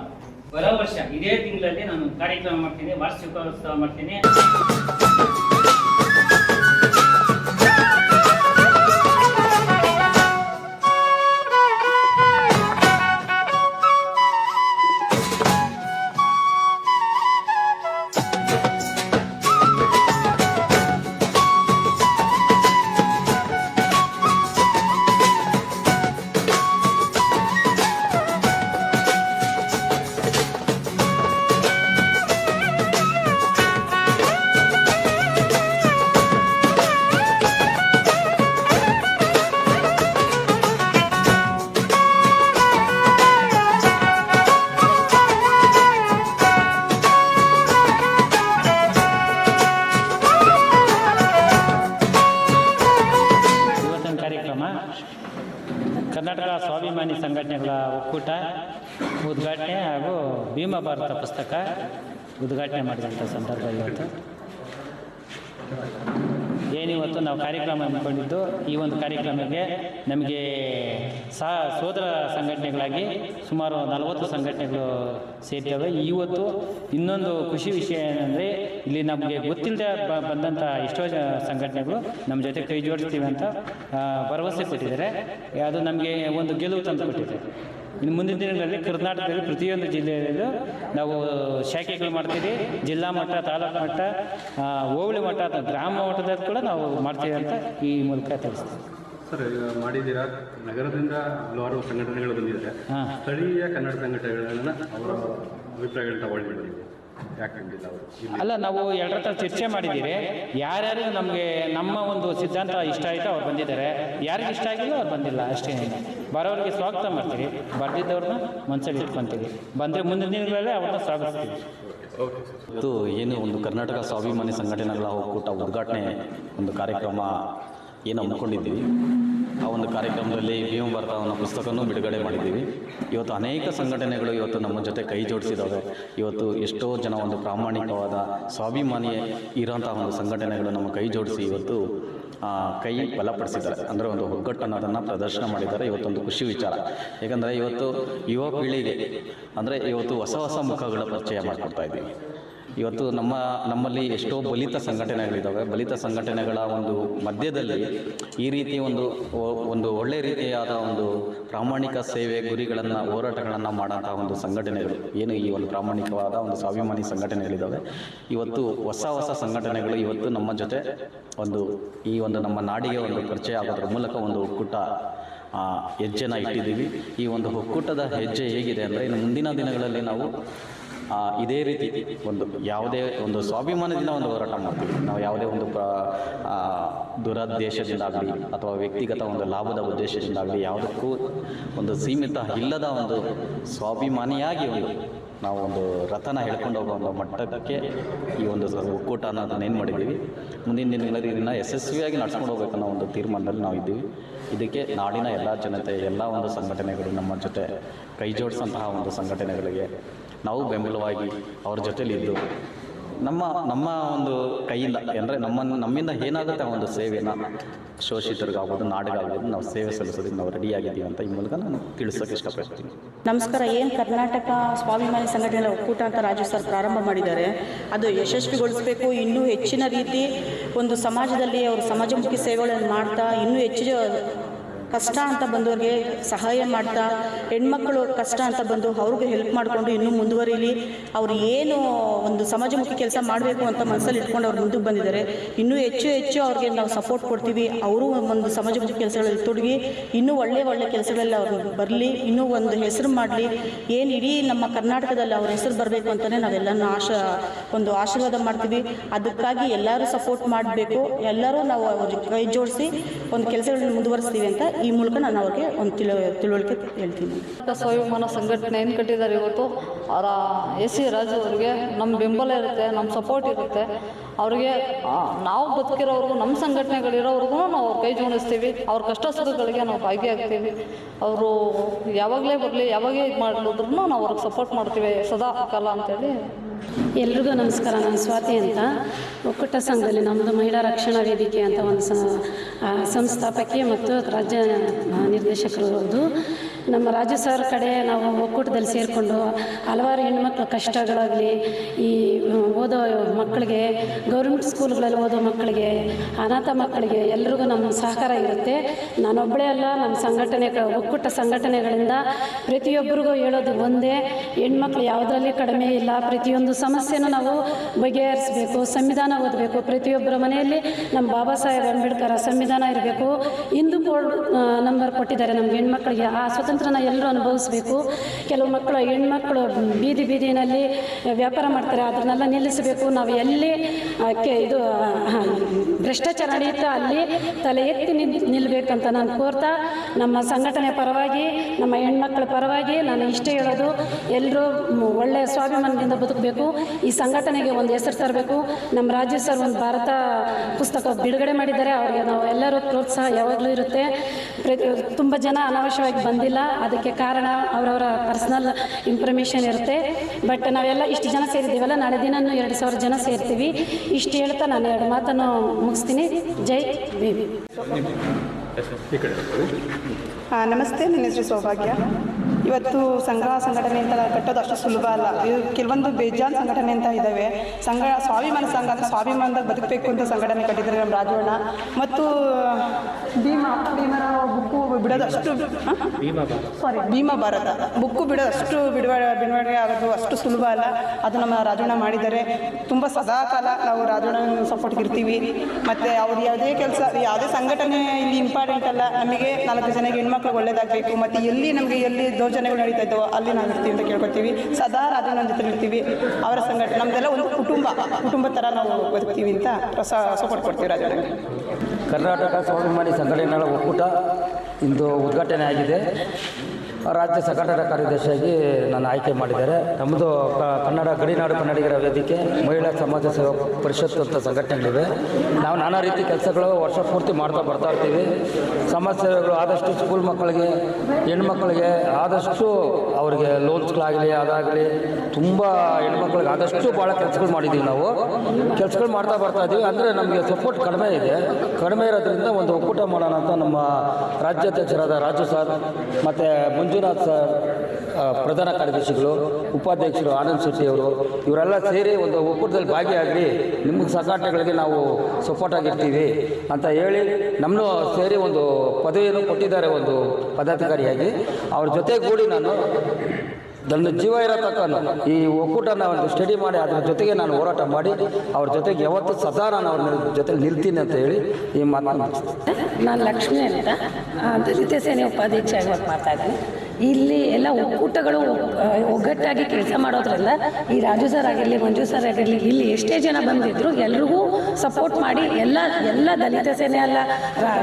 ಬರೋ ವರ್ಷ ಇದೇ ತಿಂಗಳಲ್ಲಿ ನಾನು ಕಾರ್ಯಕ್ರಮ ಮಾಡ್ತೀನಿ, ವಾರ್ಷಿಕೋತ್ಸವ ಮಾಡ್ತೀನಿ. ಪುಸ್ತಕ ಉದ್ಘಾಟನೆ ಮಾಡಿದಂಥ ಸಂದರ್ಭ ಇವತ್ತು. ಏನಿವತ್ತು ನಾವು ಕಾರ್ಯಕ್ರಮ ಹಮ್ಮಿಕೊಂಡಿದ್ದು ಈ ಒಂದು ಕಾರ್ಯಕ್ರಮಕ್ಕೆ ನಮಗೆ ಸಹ ಸೋದರ ಸಂಘಟನೆಗಳಾಗಿ ಸುಮಾರು ನಲವತ್ತು ಸಂಘಟನೆಗಳು ಸೇರ್ತವೆ. ಇವತ್ತು ಇನ್ನೊಂದು ಖುಷಿ ವಿಷಯ ಏನಂದರೆ, ಇಲ್ಲಿ ನಮಗೆ ಗೊತ್ತಿಲ್ಲದೆ ಬಂದಂಥ ಎಷ್ಟೋ ಸಂಘಟನೆಗಳು ನಮ್ಮ ಜೊತೆ ಕೈ ಜೋಡಿಸ್ತೀವಿ ಅಂತ ಭರವಸೆ ಕೊಟ್ಟಿದ್ದಾರೆ. ಅದು ನಮಗೆ ಒಂದು ಗೆಲುವು ತಂದು ಕೊಟ್ಟಿದೆ ಇನ್ನು ಮುಂದಿನ ದಿನಗಳಲ್ಲಿ ಕರ್ನಾಟಕದಲ್ಲಿ ಪ್ರತಿಯೊಂದು ಜಿಲ್ಲೆಯಲ್ಲೂ ನಾವು ಶಾಖೆಗಳು ಮಾಡ್ತೀವಿ. ಜಿಲ್ಲಾ ಮಟ್ಟ ತಾಲೂಕು ಮಟ್ಟ ಹೋಬಳಿ ಮಟ್ಟ ಅಥವಾ ಗ್ರಾಮ ಮಟ್ಟದಲ್ಲಿ ಕೂಡ ನಾವು ಮಾಡ್ತೀವಿ ಅಂತ ಈ ಮೂಲಕ ತಿಳಿಸ್ತೀವಿ. ಸರ್ ಮಾಡಿದ್ದೀರಾ? ನಗರದಿಂದ ಹಲವಾರು ಸಂಘಟನೆಗಳು ಬಂದಿದ್ದಾರೆ. ಸ್ಥಳೀಯ ಕನ್ನಡ ಸಂಘಟನೆಗಳನ್ನು ಅವರ ಅಭಿಪ್ರಾಯಗಳನ್ನ ತಗೊಳ್ಳಿ ಅಲ್ಲ ನಾವು ಎರಡರ ಹತ್ರ ಚರ್ಚೆ ಮಾಡಿದ್ದೀವಿ ಯಾರ್ಯಾರು ನಮಗೆ ನಮ್ಮ ಒಂದು ಸಿದ್ಧಾಂತ ಇಷ್ಟ ಆಯಿತು ಅವ್ರು ಬಂದಿದ್ದಾರೆ. ಯಾರಿಗೆ ಇಷ್ಟ ಆಗಿಲ್ಲ ಅವ್ರು ಬಂದಿಲ್ಲ ಅಷ್ಟೇ. ಬರೋರಿಗೆ ಸ್ವಾಗತ ಮಾಡ್ತೀವಿ ಬರ್ದಿದ್ದವ್ರನ್ನ ಮನಸ್ಸಲ್ಲಿ ಇಟ್ಕೊಂತೀವಿ ಬಂದರೆ ಮುಂದಿನ ದಿನಗಳಲ್ಲೇ ಅವ್ರನ್ನ ಸ್ವಾಗತಿಸ್ತೀವಿ. ಇವತ್ತು ಏನು ಒಂದು ಕರ್ನಾಟಕ ಸ್ವಾಭಿಮಾನಿ ಸಂಘಟನೆಗಳ ಒಕ್ಕೂಟ ಉದ್ಘಾಟನೆ ಒಂದು ಕಾರ್ಯಕ್ರಮ ಏನು ಹಮ್ಮಿಕೊಂಡಿದ್ದೀವಿ ಆ ಒಂದು ಕಾರ್ಯಕ್ರಮದಲ್ಲಿ ಭೀಮ ಭಾರತ ಅನ್ನೋ ಪುಸ್ತಕನೂ ಬಿಡುಗಡೆ ಮಾಡಿದ್ದೀವಿ. ಇವತ್ತು ಅನೇಕ ಸಂಘಟನೆಗಳು ಇವತ್ತು ನಮ್ಮ ಜೊತೆ ಕೈ ಜೋಡಿಸಿದ್ದಾವೆ ಇವತ್ತು ಎಷ್ಟೋ ಜನ ಒಂದು ಪ್ರಾಮಾಣಿಕವಾದ ಸ್ವಾಭಿಮಾನಿ ಇರೋಂಥ ಒಂದು ಸಂಘಟನೆಗಳು ನಮ್ಮ ಕೈ ಜೋಡಿಸಿ ಇವತ್ತು ಕೈ ಬಲಪಡಿಸಿದ್ದಾರೆ. ಅಂದರೆ ಒಂದು ಒಗ್ಗಟ್ಟು ಅನ್ನೋದನ್ನು ಪ್ರದರ್ಶನ ಮಾಡಿದ್ದಾರೆ. ಇವತ್ತೊಂದು ಖುಷಿ ವಿಚಾರ. ಏಕೆಂದರೆ ಇವತ್ತು ಯುವ ಪೀಳಿಗೆ, ಅಂದರೆ ಇವತ್ತು ಹೊಸ ಹೊಸ ಮುಖಗಳ ಪರಿಚಯ ಮಾಡಿಕೊಡ್ತಾ ಇದ್ದೀವಿ. ಇವತ್ತು ನಮ್ಮ ನಮ್ಮಲ್ಲಿ ಎಷ್ಟೋ ಬಲಿತ ಸಂಘಟನೆಗಳಿದ್ದಾವೆ. ಬಲಿತ ಸಂಘಟನೆಗಳ ಒಂದು ಮಧ್ಯದಲ್ಲಿ ಈ ರೀತಿ ಒಂದು ಒಂದು ಒಳ್ಳೆ ರೀತಿಯಾದ ಒಂದು ಪ್ರಾಮಾಣಿಕ ಸೇವೆ ಗುರಿಗಳನ್ನು, ಹೋರಾಟಗಳನ್ನು ಮಾಡೋಂಥ ಒಂದು ಸಂಘಟನೆಗಳು. ಏನು ಈ ಒಂದು ಪ್ರಾಮಾಣಿಕವಾದ ಒಂದು ಸ್ವಾಭಿಮಾನಿ ಸಂಘಟನೆಗಳಿದ್ದಾವೆ. ಇವತ್ತು ಹೊಸ ಹೊಸ ಸಂಘಟನೆಗಳು ಇವತ್ತು ನಮ್ಮ ಜೊತೆ ಒಂದು ಈ ಒಂದು ನಮ್ಮ ನಾಡಿಗೆ ಒಂದು ಪರಿಚಯ ಆಗೋದ್ರ ಮೂಲಕ ಒಂದು ಒಕ್ಕೂಟ ಹೆಜ್ಜೆನ ಇಟ್ಟಿದ್ದೀವಿ. ಈ ಒಂದು ಒಕ್ಕೂಟದ ಹೆಜ್ಜೆ ಹೇಗಿದೆ ಅಂದರೆ ಇನ್ನು ಮುಂದಿನ ದಿನಗಳಲ್ಲಿ ನಾವು ಇದೇ ರೀತಿ ಒಂದು ಯಾವುದೇ ಒಂದು ಸ್ವಾಭಿಮಾನದಿಂದ ಒಂದು ಹೋರಾಟ ಮಾಡ್ತೀವಿ. ನಾವು ಯಾವುದೇ ಒಂದು ಪ್ರ ದುರದ್ದೇಶದಿಂದಾಗಲಿ ಅಥವಾ ವ್ಯಕ್ತಿಗತ ಒಂದು ಲಾಭದ ಉದ್ದೇಶದಿಂದಾಗಲಿ ಯಾವುದಕ್ಕೂ ಒಂದು ಸೀಮಿತ ಇಲ್ಲದ ಒಂದು ಸ್ವಾಭಿಮಾನಿಯಾಗಿ ಒಂದು ನಾವು ಒಂದು ರಥನ ಹೇಳ್ಕೊಂಡು ಹೋಗೋ ಒಂದು ಮಟ್ಟಕ್ಕೆ ಈ ಒಂದು ಒಕ್ಕೂಟ ಅನ್ನೋದನ್ನ ಏನು ಮಾಡಿದ್ದೀವಿ? ಮುಂದಿನ ದಿನಗಳಲ್ಲಿ ಇದನ್ನು ಯಶಸ್ವಿಯಾಗಿ ನಡ್ಸ್ಕೊಂಡು ಹೋಗ್ಬೇಕನ್ನೋ ಒಂದು ತೀರ್ಮಾನದಲ್ಲಿ ನಾವು ಇದ್ದೀವಿ. ಇದಕ್ಕೆ ನಾಡಿನ ಎಲ್ಲ ಜನತೆ, ಎಲ್ಲ ಒಂದು ಸಂಘಟನೆಗಳು ನಮ್ಮ ಜೊತೆ ಕೈ ಜೋಡಿಸಂತಹ ಒಂದು ಸಂಘಟನೆಗಳಿಗೆ ನಾವು ಬೆಂಬಲವಾಗಿ ಅವ್ರ ಜೊತೆಲಿದ್ದು ನಮ್ಮ ನಮ್ಮ ಒಂದು ಕೈಯಿಂದ, ಅಂದರೆ ನಮ್ಮನ್ನು ನಮ್ಮಿಂದ ಏನಾಗುತ್ತೆ ಒಂದು ಸೇವೆನ ಶೋಷಿತರಿಗಾಗ್ಬೋದು, ನಾಡಿಗಾಗ್ಬೋದು, ನಾವು ಸೇವೆ ಸಲ್ಲಿಸೋದಕ್ಕೆ ನಾವು ರೆಡಿಯಾಗಿದ್ದೀವಿ ಅಂತ ಈ ಮೂಲಕ ನಾನು ತಿಳಿಸೋಕೆ ಇಷ್ಟಪಡ್ತೀನಿ. ನಮಸ್ಕಾರ, ಏನು ಕರ್ನಾಟಕ ಸ್ವಾಭಿಮಾನಿ ಸಂಘಟನೆ ಒಕ್ಕೂಟ ಅಂತ ರಾಜು ಸರ್ ಪ್ರಾರಂಭ ಮಾಡಿದ್ದಾರೆ. ಅದು ಯಶಸ್ವಿಗೊಳಿಸಬೇಕು, ಇನ್ನೂ ಹೆಚ್ಚಿನ ರೀತಿ ಒಂದು ಸಮಾಜದಲ್ಲಿ ಅವರು ಸಮಾಜಮುಖಿ ಸೇವೆಗಳನ್ನು ಮಾಡ್ತಾ, ಇನ್ನೂ ಹೆಚ್ಚು ಕಷ್ಟ ಅಂತ ಬಂದವ್ರಿಗೆ ಸಹಾಯ ಮಾಡ್ತಾ, ಹೆಣ್ಮಕ್ಳು ಕಷ್ಟ ಅಂತ ಬಂದು ಅವ್ರಿಗೆ ಹೆಲ್ಪ್ ಮಾಡಿಕೊಂಡು ಇನ್ನೂ ಮುಂದುವರಿಲಿ, ಅವ್ರು ಏನು ಒಂದು ಸಮಾಜಮುಖಿ ಕೆಲಸ ಮಾಡಬೇಕು ಅಂತ ಮನಸ್ಸಲ್ಲಿ ಇಟ್ಕೊಂಡು ಅವ್ರು ಮುಂದಕ್ಕೆ ಬಂದಿದ್ದಾರೆ. ಇನ್ನೂ ಹೆಚ್ಚು ಹೆಚ್ಚು ಅವ್ರಿಗೆ ನಾವು ಸಪೋರ್ಟ್ ಕೊಡ್ತೀವಿ. ಅವರು ಒಂದು ಸಮಾಜಮುಖಿ ಕೆಲಸಗಳಲ್ಲಿ ತೊಡಗಿ, ಇನ್ನೂ ಒಳ್ಳೆ ಒಳ್ಳೆ ಕೆಲಸಗಳಲ್ಲಿ ಅವರು ಬರಲಿ, ಇನ್ನೂ ಒಂದು ಹೆಸರು ಮಾಡಲಿ. ಏನು ಇಡೀ ನಮ್ಮ ಕರ್ನಾಟಕದಲ್ಲಿ ಅವ್ರ ಹೆಸರು ಬರಬೇಕು ಅಂತಲೇ ನಾವೆಲ್ಲನೂ ಆಶ, ಒಂದು ಆಶೀರ್ವಾದ ಮಾಡ್ತೀವಿ. ಅದಕ್ಕಾಗಿ ಎಲ್ಲರೂ ಸಪೋರ್ಟ್ ಮಾಡಬೇಕು. ಎಲ್ಲರೂ ನಾವು ಕೈ ಜೋಡಿಸಿ ಒಂದು ಕೆಲಸಗಳನ್ನ ಮುಂದುವರಿಸ್ತೀವಿ ಅಂತ ಈ ಮೂಲಕ ನಾನು ಅವ್ರಿಗೆ ಒಂದು ತಿಳು ತಿಳುವಳಿಕೆ ಹೇಳ್ತೀನಿ. ಸ್ವಾಭಿಮಾನ ಸಂಘಟನೆ ಏನು ಕಟ್ಟಿದ್ದಾರೆ ಇವತ್ತು? ಅವರ ಎಸ್ ಸಿ ರಾಜು ಅವರಿಗೆ ನಮ್ಮ ಬೆಂಬಲ ಇರುತ್ತೆ ನಮ್ಮ ಸಪೋರ್ಟ್ ಇರುತ್ತೆ. ಅವ್ರಿಗೆ ನಾವು ಬದುಕಿರೋರ್ಗು ನಮ್ಮ ಸಂಘಟನೆಗಳಿರೋರ್ಗು ನಾವು ಕೈ ಜೋಡಿಸ್ತೀವಿ. ಅವ್ರ ಕಷ್ಟ ಸುಖಗಳಿಗೆ ನಾವು ಭಾಗಿಯಾಗ್ತೀವಿ. ಅವರು ಯಾವಾಗಲೇ ಬರಲಿ, ಯಾವಾಗೇ ಇದು ಮಾಡಿದ್ರು ನಾವು ಅವ್ರಿಗೆ ಸಪೋರ್ಟ್ ಮಾಡ್ತೀವಿ. ಸದಾ ಕಾಲ ಅಂತೇಳಿ ಎಲ್ರಿಗೂ ನಮಸ್ಕಾರ, ನಾನು ಸ್ವಾತಿ ಅಂತ. ಒಕ್ಕೂಟ ಸಂಘದಲ್ಲಿ ನಮ್ಮದು ಮಹಿಳಾ ರಕ್ಷಣಾ ವೇದಿಕೆ ಅಂತ ಒಂದು ಸಂಸ್ಥಾಪಕಿ ಮತ್ತು ರಾಜ್ಯ ನಿರ್ದೇಶಕರು ಹೌದು ನಮ್ಮ ರಾಜ್ಯ ಸರ್ ಕಡೆ ನಾವು ಒಕ್ಕೂಟದಲ್ಲಿ ಸೇರಿಕೊಂಡು ಹಲವಾರು ಹೆಣ್ಮಕ್ಳ ಕಷ್ಟಗಳಾಗಲಿ, ಈ ಓದೋ ಮಕ್ಕಳಿಗೆ ಗೌರ್ಮೆಂಟ್ ಸ್ಕೂಲ್ಗಳಲ್ಲಿ ಓದೋ ಮಕ್ಕಳಿಗೆ, ಅನಾಥ ಮಕ್ಕಳಿಗೆ ಎಲ್ರಿಗೂ ನಮ್ಮ ಸಹಕಾರ ಇರುತ್ತೆ. ನಾನೊಬ್ಬಳೇ ಅಲ್ಲ, ನಮ್ಮ ಸಂಘಟನೆ, ಒಕ್ಕೂಟ ಸಂಘಟನೆಗಳಿಂದ ಪ್ರತಿಯೊಬ್ಬರಿಗೂ ಹೇಳೋದು ಒಂದೇ, ಹೆಣ್ಮಕ್ಳು ಯಾವುದರಲ್ಲಿ ಕಡಿಮೆ ಇಲ್ಲ, ಪ್ರತಿಯೊಂದು ಸಮಸ್ಯೆನೂ ನಾವು ಬಗೆಹರಿಸಬೇಕು, ಸಂವಿಧಾನ ಓದಬೇಕು. ಪ್ರತಿಯೊಬ್ಬರ ಮನೆಯಲ್ಲಿ ನಮ್ಮ ಬಾಬಾ ಸಾಹೇಬ್ ಅಂಬೇಡ್ಕರ್ ಸಂವಿಧಾನ ಇರಬೇಕು. ಹಿಂದೂ ಕೋಡ್ ನಂಬರ್ ಕೊಟ್ಟಿದ್ದಾರೆ. ನಮ್ಗೆ ಹೆಣ್ಮಕ್ಳಿಗೆ ಆ ಸ್ವತಂತ್ರನ ಎಲ್ಲರೂ ಅನುಭವಿಸಬೇಕು. ಕೆಲವು ಮಕ್ಕಳು ಹೆಣ್ಮಕ್ಳು ಬೀದಿ ಬೀದಿನಲ್ಲಿ ವ್ಯಾಪಾರ ಮಾಡ್ತಾರೆ. ಅದನ್ನೆಲ್ಲ ನಿಲ್ಲಿಸಬೇಕು. ನಾವು ಎಲ್ಲಿ ಇದು ಭ್ರಷ್ಟಾಚಾರ ನಡೆಯುತ್ತಾ ಅಲ್ಲಿ ತಲೆ ಎತ್ತಿ ನಿಲ್ ನಿಲ್ಲಬೇಕಂತ ನಾನು ಕೋರ್ತಾ, ನಮ್ಮ ಸಂಘಟನೆ ಪರವಾಗಿ, ನಮ್ಮ ಹೆಣ್ಮಕ್ಳ ಪರವಾಗಿ ನಾನು ಇಷ್ಟೇ ಹೇಳೋದು. ಎಲ್ಲರೂ ಒಳ್ಳೆಯ ಸ್ವಾಭಿಮಾನದಿಂದ ಬದುಕಬೇಕು. ಈ ಸಂಘಟನೆಗೆ ಒಂದು ಹೆಸರು ತರಬೇಕು. ನಮ್ಮ ರಾಜ್ಯ ಸರ್ ಒಂದು ಭಾರತ ಪುಸ್ತಕ ಬಿಡುಗಡೆ ಮಾಡಿದ್ದಾರೆ. ಅವರಿಗೆ ನಾವು ಎಲ್ಲರೂ ಪ್ರೋತ್ಸಾಹ ಯಾವಾಗಲೂ ಇರುತ್ತೆ. ಪ್ರತಿ ತುಂಬ ಜನ ಅನಾವಶ್ಯವಾಗಿ ಬಂದಿಲ್ಲ. ಅದಕ್ಕೆ ಕಾರಣ ಅವರವರ ಪರ್ಸ್ನಲ್ ಇನ್ಫಾರ್ಮೇಷನ್ ಇರುತ್ತೆ. ಬಟ್ ನಾವೆಲ್ಲ ಇಷ್ಟು ಜನ ಸೇರಿದ್ದೀವಲ್ಲ ನಾಳೆ ದಿನ ಎರಡು ಸಾವಿರ ಜನ ಸೇರ್ತೀವಿ. ಇಷ್ಟು ಹೇಳ್ತಾ ನಾನು ಎರಡು ಮಾತನ್ನು ಮುಗಿಸ್ತೀನಿ. ಜೈ ಬೇಬಿ ನಮಸ್ತೆ. ನನ್ನ ಹೆಸರು ಸೌಭಾಗ್ಯ. ಇವತ್ತು ಸಂಘ ಸಂಘಟನೆ ಅಂತ ಕಟ್ಟೋದು ಅಷ್ಟು ಸುಲಭ ಅಲ್ಲ. ಕೆಲವೊಂದು ಬೇಜಾನ್ ಸಂಘಟನೆ ಅಂತ ಇದ್ದಾವೆ ಸಂಘ ಸ್ವಾಭಿಮಾನ ಸಂಘ ಅಂತ ಸ್ವಾಭಿಮಾನದಾಗ ಬದುಕಬೇಕು ಅಂತ ಸಂಘಟನೆ ಕಟ್ಟಿದ್ದಾರೆ ನಮ್ಮ ರಾಜವಣ್ಣ ಮತ್ತು ಭೀಮಾ ಭೀಮರ ಬುಕ್ಕು ಬಿಡೋದು ಅಷ್ಟು ಸಾರಿ ಭೀಮ ಭಾರತ. ಬುಕ್ಕು ಬಿಡೋದು ಅಷ್ಟು ಬಿಡುಗಡೆ ಬಿಡುಗಡೆ ಆಗೋದು ಅಷ್ಟು ಸುಲಭ ಅಲ್ಲ. ಅದು ನಮ್ಮ ರಾಜಣ್ಣ ಮಾಡಿದ್ದಾರೆ. ತುಂಬ ಸದಾ ಕಾಲ ನಾವು ರಾಜಣ್ಣ ಸಪೋರ್ಟ್ ಇರ್ತೀವಿ. ಮತ್ತು ಅವ್ರು ಯಾವುದೇ ಕೆಲಸ ಯಾವುದೇ ಸಂಘಟನೆ ಇಲ್ಲಿ ಇಂಪಾರ್ಟೆಂಟ್ ಅಲ್ಲ. ನಮಗೆ ನಾಲ್ಕು ಜನಕ್ಕೆ ಹೆಣ್ಮಕ್ಳು ಒಳ್ಳೇದಾಗಬೇಕು. ಮತ್ತು ಎಲ್ಲಿ ನಮಗೆ ಎಲ್ಲಿ ದೌರ್ಜನ್ಯಗಳು ನಡೀತಾ ಇದ್ದವು, ಅಲ್ಲಿ ನಾವು ಇರ್ತೀವಿ ಅಂತ ಕೇಳ್ಕೊತೀವಿ ಸದಾ ರಾಜವಣ್ಣ ಜೊತೆ ಇರ್ತೀವಿ. ಅವರ ಸಂಘಟನೆ, ನಮ್ದೆಲ್ಲ ಒಂದು ಕುಟುಂಬ ಕುಟುಂಬ ಥರ ನಾವು ಬದುಕ್ತೀವಿ ಅಂತ ಸಪೋರ್ಟ್ ಕೊಡ್ತೀವಿ ರಾಜ ಕರ್ನಾಟಕ ಸ್ವಾಭಿಮಾನಿ ಸಂಘಟನೆಗಳ ಒಕ್ಕೂಟ ಇಂದು ಉದ್ಘಾಟನೆ ಆಗಿದೆ. ರಾಜ್ಯ ಸಂಘಟನಾ ಕಾರ್ಯದರ್ಶಿಯಾಗಿ ನಾನು ಆಯ್ಕೆ ಮಾಡಿದ್ದಾರೆ. ನಮ್ಮದು ಕನ್ನಡ, ಗಡಿನಾಡು ಕನ್ನಡಿಗರ ವೇದಿಕೆ, ಮಹಿಳಾ ಸಮಾಜ ಸೇವಾ ಪರಿಷತ್ ಅಂತ ಸಂಘಟನೆಗಳಿವೆ. ನಾವು ನಾನಾ ರೀತಿ ಕೆಲಸಗಳು ವರ್ಷ ಪೂರ್ತಿ ಮಾಡ್ತಾ ಬರ್ತಾ ಇರ್ತೀವಿ. ಸಮಾಜ ಸೇವೆಗಳು ಆದಷ್ಟು ಸ್ಕೂಲ್ ಮಕ್ಕಳಿಗೆ, ಹೆಣ್ಮಕ್ಳಿಗೆ ಆದಷ್ಟು ಅವರಿಗೆ ಲೋನ್ಸ್ಗಳಾಗಲಿ, ಅದಾಗಲಿ, ತುಂಬ ಹೆಣ್ಮಕ್ಳಿಗೆ ಆದಷ್ಟು ಭಾಳ ಕೆಲಸಗಳು ಮಾಡಿದ್ದೀವಿ ನಾವು. ಕೆಲಸಗಳು ಮಾಡ್ತಾ ಬರ್ತಾ ಇದ್ದೀವಿ. ಅಂದರೆ ನಮಗೆ ಸಪೋರ್ಟ್ ಕಡಿಮೆ ಇದೆ. ಕಡಿಮೆ ಇರೋದ್ರಿಂದ ಒಂದು ಒಕ್ಕೂಟ ಮಾಡೋಣ ಅಂತ ನಮ್ಮ ರಾಜ್ಯಾಧ್ಯಕ್ಷರಾದ ರಾಜು ಸರ್, ಮತ್ತು ಮಂಜುನಾಥ್ ಸರ್ ಪ್ರಧಾನ ಕಾರ್ಯದರ್ಶಿಗಳು, ಉಪಾಧ್ಯಕ್ಷರು, ಆನಂದ್ ಶೆಟ್ಟಿ ಅವರು, ಇವರೆಲ್ಲ ಸೇರಿ ಒಂದು ಒಕ್ಕೂಟದಲ್ಲಿ ಭಾಗಿಯಾಗಿ ನಿಮ್ಮ ಸಂಘಟನೆಗಳಿಗೆ ನಾವು ಸಪೋರ್ಟ್ ಆಗಿರ್ತೀವಿ ಅಂತ ಹೇಳಿ ನಮ್ಮನ್ನು ಸೇರಿ ಒಂದು ಪದವಿಯನ್ನು ಕೊಟ್ಟಿದ್ದಾರೆ ಒಂದು ಪದಾಧಿಕಾರಿಯಾಗಿ. ಅವ್ರ ಜೊತೆಗೂಡಿ ನಾನು ನನ್ನ ಜೀವ ಇರೋ ಈ ಒಕ್ಕೂಟನ ಒಂದು ಸ್ಟಡಿ ಮಾಡಿ, ಅದರ ಜೊತೆಗೆ ನಾನು ಹೋರಾಟ ಮಾಡಿ, ಅವ್ರ ಜೊತೆಗೆ ಯಾವತ್ತೂ ಸದಾ ನಾನು ಅವ್ರ ಜೊತೆ ನಿಲ್ತೀನಿ ಅಂತ ಹೇಳಿ ಈ ಮಾತನ್ನು. ನಾನು ಲಕ್ಷ್ಮಿ ಅಂತ. ದ್ವಿತೀಯ ಸೇನೆ ಉಪಾಧ್ಯಕ್ಷ ಮಾತಾಡ್ತೀನಿ? ಇಲ್ಲಿ ಎಲ್ಲ ಒಕ್ಕೂಟಗಳು ಒಗ್ಗಟ್ಟಾಗಿ ಕೆಲಸ ಮಾಡೋದ್ರಲ್ಲ ಈ ರಾಜು ಸರ್ ಆಗಿರಲಿ, ಮಂಜು ಸರ್ ಆಗಿರಲಿ, ಇಲ್ಲಿ ಎಷ್ಟೇ ಜನ ಬಂದಿದ್ರು ಎಲ್ರಿಗೂ ಸಪೋರ್ಟ್ ಮಾಡಿ ಎಲ್ಲ ಎಲ್ಲ ದಲಿತ ಸೇನೆ ಅಲ್ಲ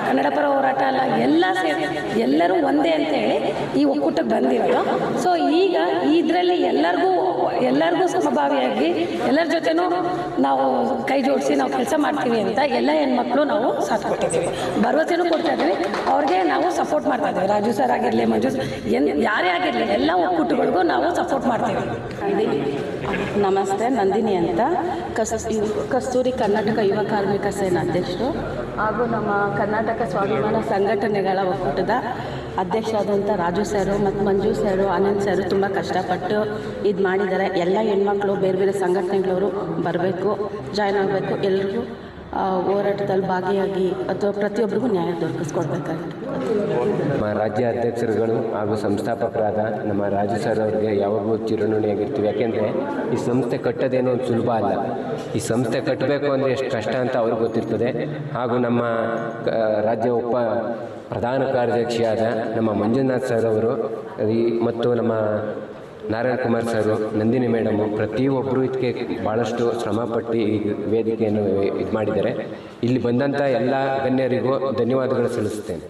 ಕನ್ನಡ ಪರ ಹೋರಾಟ ಅಲ್ಲ, ಎಲ್ಲ ಸೇನೆ ಎಲ್ಲರೂ ಒಂದೇ ಅಂತ ಹೇಳಿ ಈ ಒಕ್ಕೂಟಕ್ಕೆ ಬಂದಿರೋದು. ಸೊ ಈಗ ಇದರಲ್ಲಿ ಎಲ್ಲರಿಗೂ ಎಲ್ಲರಿಗೂ ಸಮಭಾವಿಯಾಗಿ ಎಲ್ಲರ ಜೊತೆನೂ ನಾವು ಕೈ ಜೋಡಿಸಿ ನಾವು ಕೆಲಸ ಮಾಡ್ತೀವಿ ಅಂತ ಎಲ್ಲ ಹೆಣ್ಮಕ್ಳು ನಾವು ಸಾಥ್ ಕೊಟ್ಟಿದ್ದೀವಿ. ಭರವಸೆನೂ ಕೊಡ್ತಾ ಇದ್ದೀವಿ. ಅವ್ರಿಗೆ ನಾವು ಸಪೋರ್ಟ್ ಮಾಡ್ತಾ ಇದ್ದೀವಿ. ರಾಜು ಸರ್ ಆಗಿರಲಿ, ಮಂಜು ಸರ್ ಯಾರೇ ಆಗಿರಲಿ, ಎಲ್ಲ ಒಕ್ಕೂಟಗಳಿಗೂ ನಾವು ಸಪೋರ್ಟ್ ಮಾಡ್ತೀವಿ. ನಮಸ್ತೆ, ನಂದಿನಿ ಅಂತ. ಕಸ್ ಕಸ್ತೂರಿ ಕರ್ನಾಟಕ ಯುವ ಕಾರ್ಮಿಕ ಸೇನಾ ಅಧ್ಯಕ್ಷರು ಹಾಗೂ ನಮ್ಮ ಕರ್ನಾಟಕ ಸ್ವಾಭಿಮಾನ ಸಂಘಟನೆಗಳ ಒಕ್ಕೂಟದ ಅಧ್ಯಕ್ಷರಾದಂಥ ರಾಜು ಸರು ಮತ್ತು ಮಂಜು ಸರು, ಆನಂದ್ ಸರು ತುಂಬ ಕಷ್ಟಪಟ್ಟು ಇದು ಮಾಡಿದ್ದಾರೆ. ಎಲ್ಲ ಹೆಣ್ಮಕ್ಳು, ಬೇರೆ ಬೇರೆ ಸಂಘಟನೆಗಳವರು ಬರಬೇಕು, ಜಾಯ್ನ್ ಆಗಬೇಕು. ಎಲ್ರಿಗೂ ಹೋರಾಟದಲ್ಲಿ ಭಾಗಿಯಾಗಿ ಅಥವಾ ಪ್ರತಿಯೊಬ್ಬರಿಗೂ ನ್ಯಾಯ ದೊರಕಿಸ್ಕೊಡ್ಬೇಕಾಗಿತ್ತು. ನಮ್ಮ ರಾಜ್ಯ ಅಧ್ಯಕ್ಷರುಗಳು ಹಾಗೂ ಸಂಸ್ಥಾಪಕರಾದ ನಮ್ಮ ರಾಜು ಸರ್ ಅವರಿಗೆ ಯಾವಾಗಲೂ ಚಿರಋಣಿಯಾಗಿರ್ತೀವಿ. ಯಾಕೆಂದರೆ ಈ ಸಂಸ್ಥೆ ಕಟ್ಟೋದೇನೋ ಒಂದು ಸುಲಭ ಅಲ್ಲ. ಈ ಸಂಸ್ಥೆ ಕಟ್ಟಬೇಕು ಅಂದರೆ ಎಷ್ಟು ಕಷ್ಟ ಅಂತ ಅವ್ರಿಗೆ ಗೊತ್ತಿರ್ತದೆ. ಹಾಗೂ ನಮ್ಮ ರಾಜ್ಯ ಉಪ ಪ್ರಧಾನ ಕಾರ್ಯದರ್ಶಿಯಾದ ನಮ್ಮ ಮಂಜುನಾಥ್ ಸರ್ ಅವರು ಮತ್ತು ನಮ್ಮ ನಾರಾಯಣ ಕುಮಾರ್ ಸರು, ನಂದಿನಿ ಮೇಡಮು ಪ್ರತಿಯೊಬ್ಬರು ಇದಕ್ಕೆ ಭಾಳಷ್ಟು ಶ್ರಮಪಟ್ಟು ಈ ವೇದಿಕೆಯನ್ನು ಇದು ಮಾಡಿದ್ದಾರೆ. ಇಲ್ಲಿ ಬಂದಂಥ ಎಲ್ಲ ಗಣ್ಯರಿಗೂ ಧನ್ಯವಾದಗಳು ಸಲ್ಲಿಸುತ್ತೇನೆ.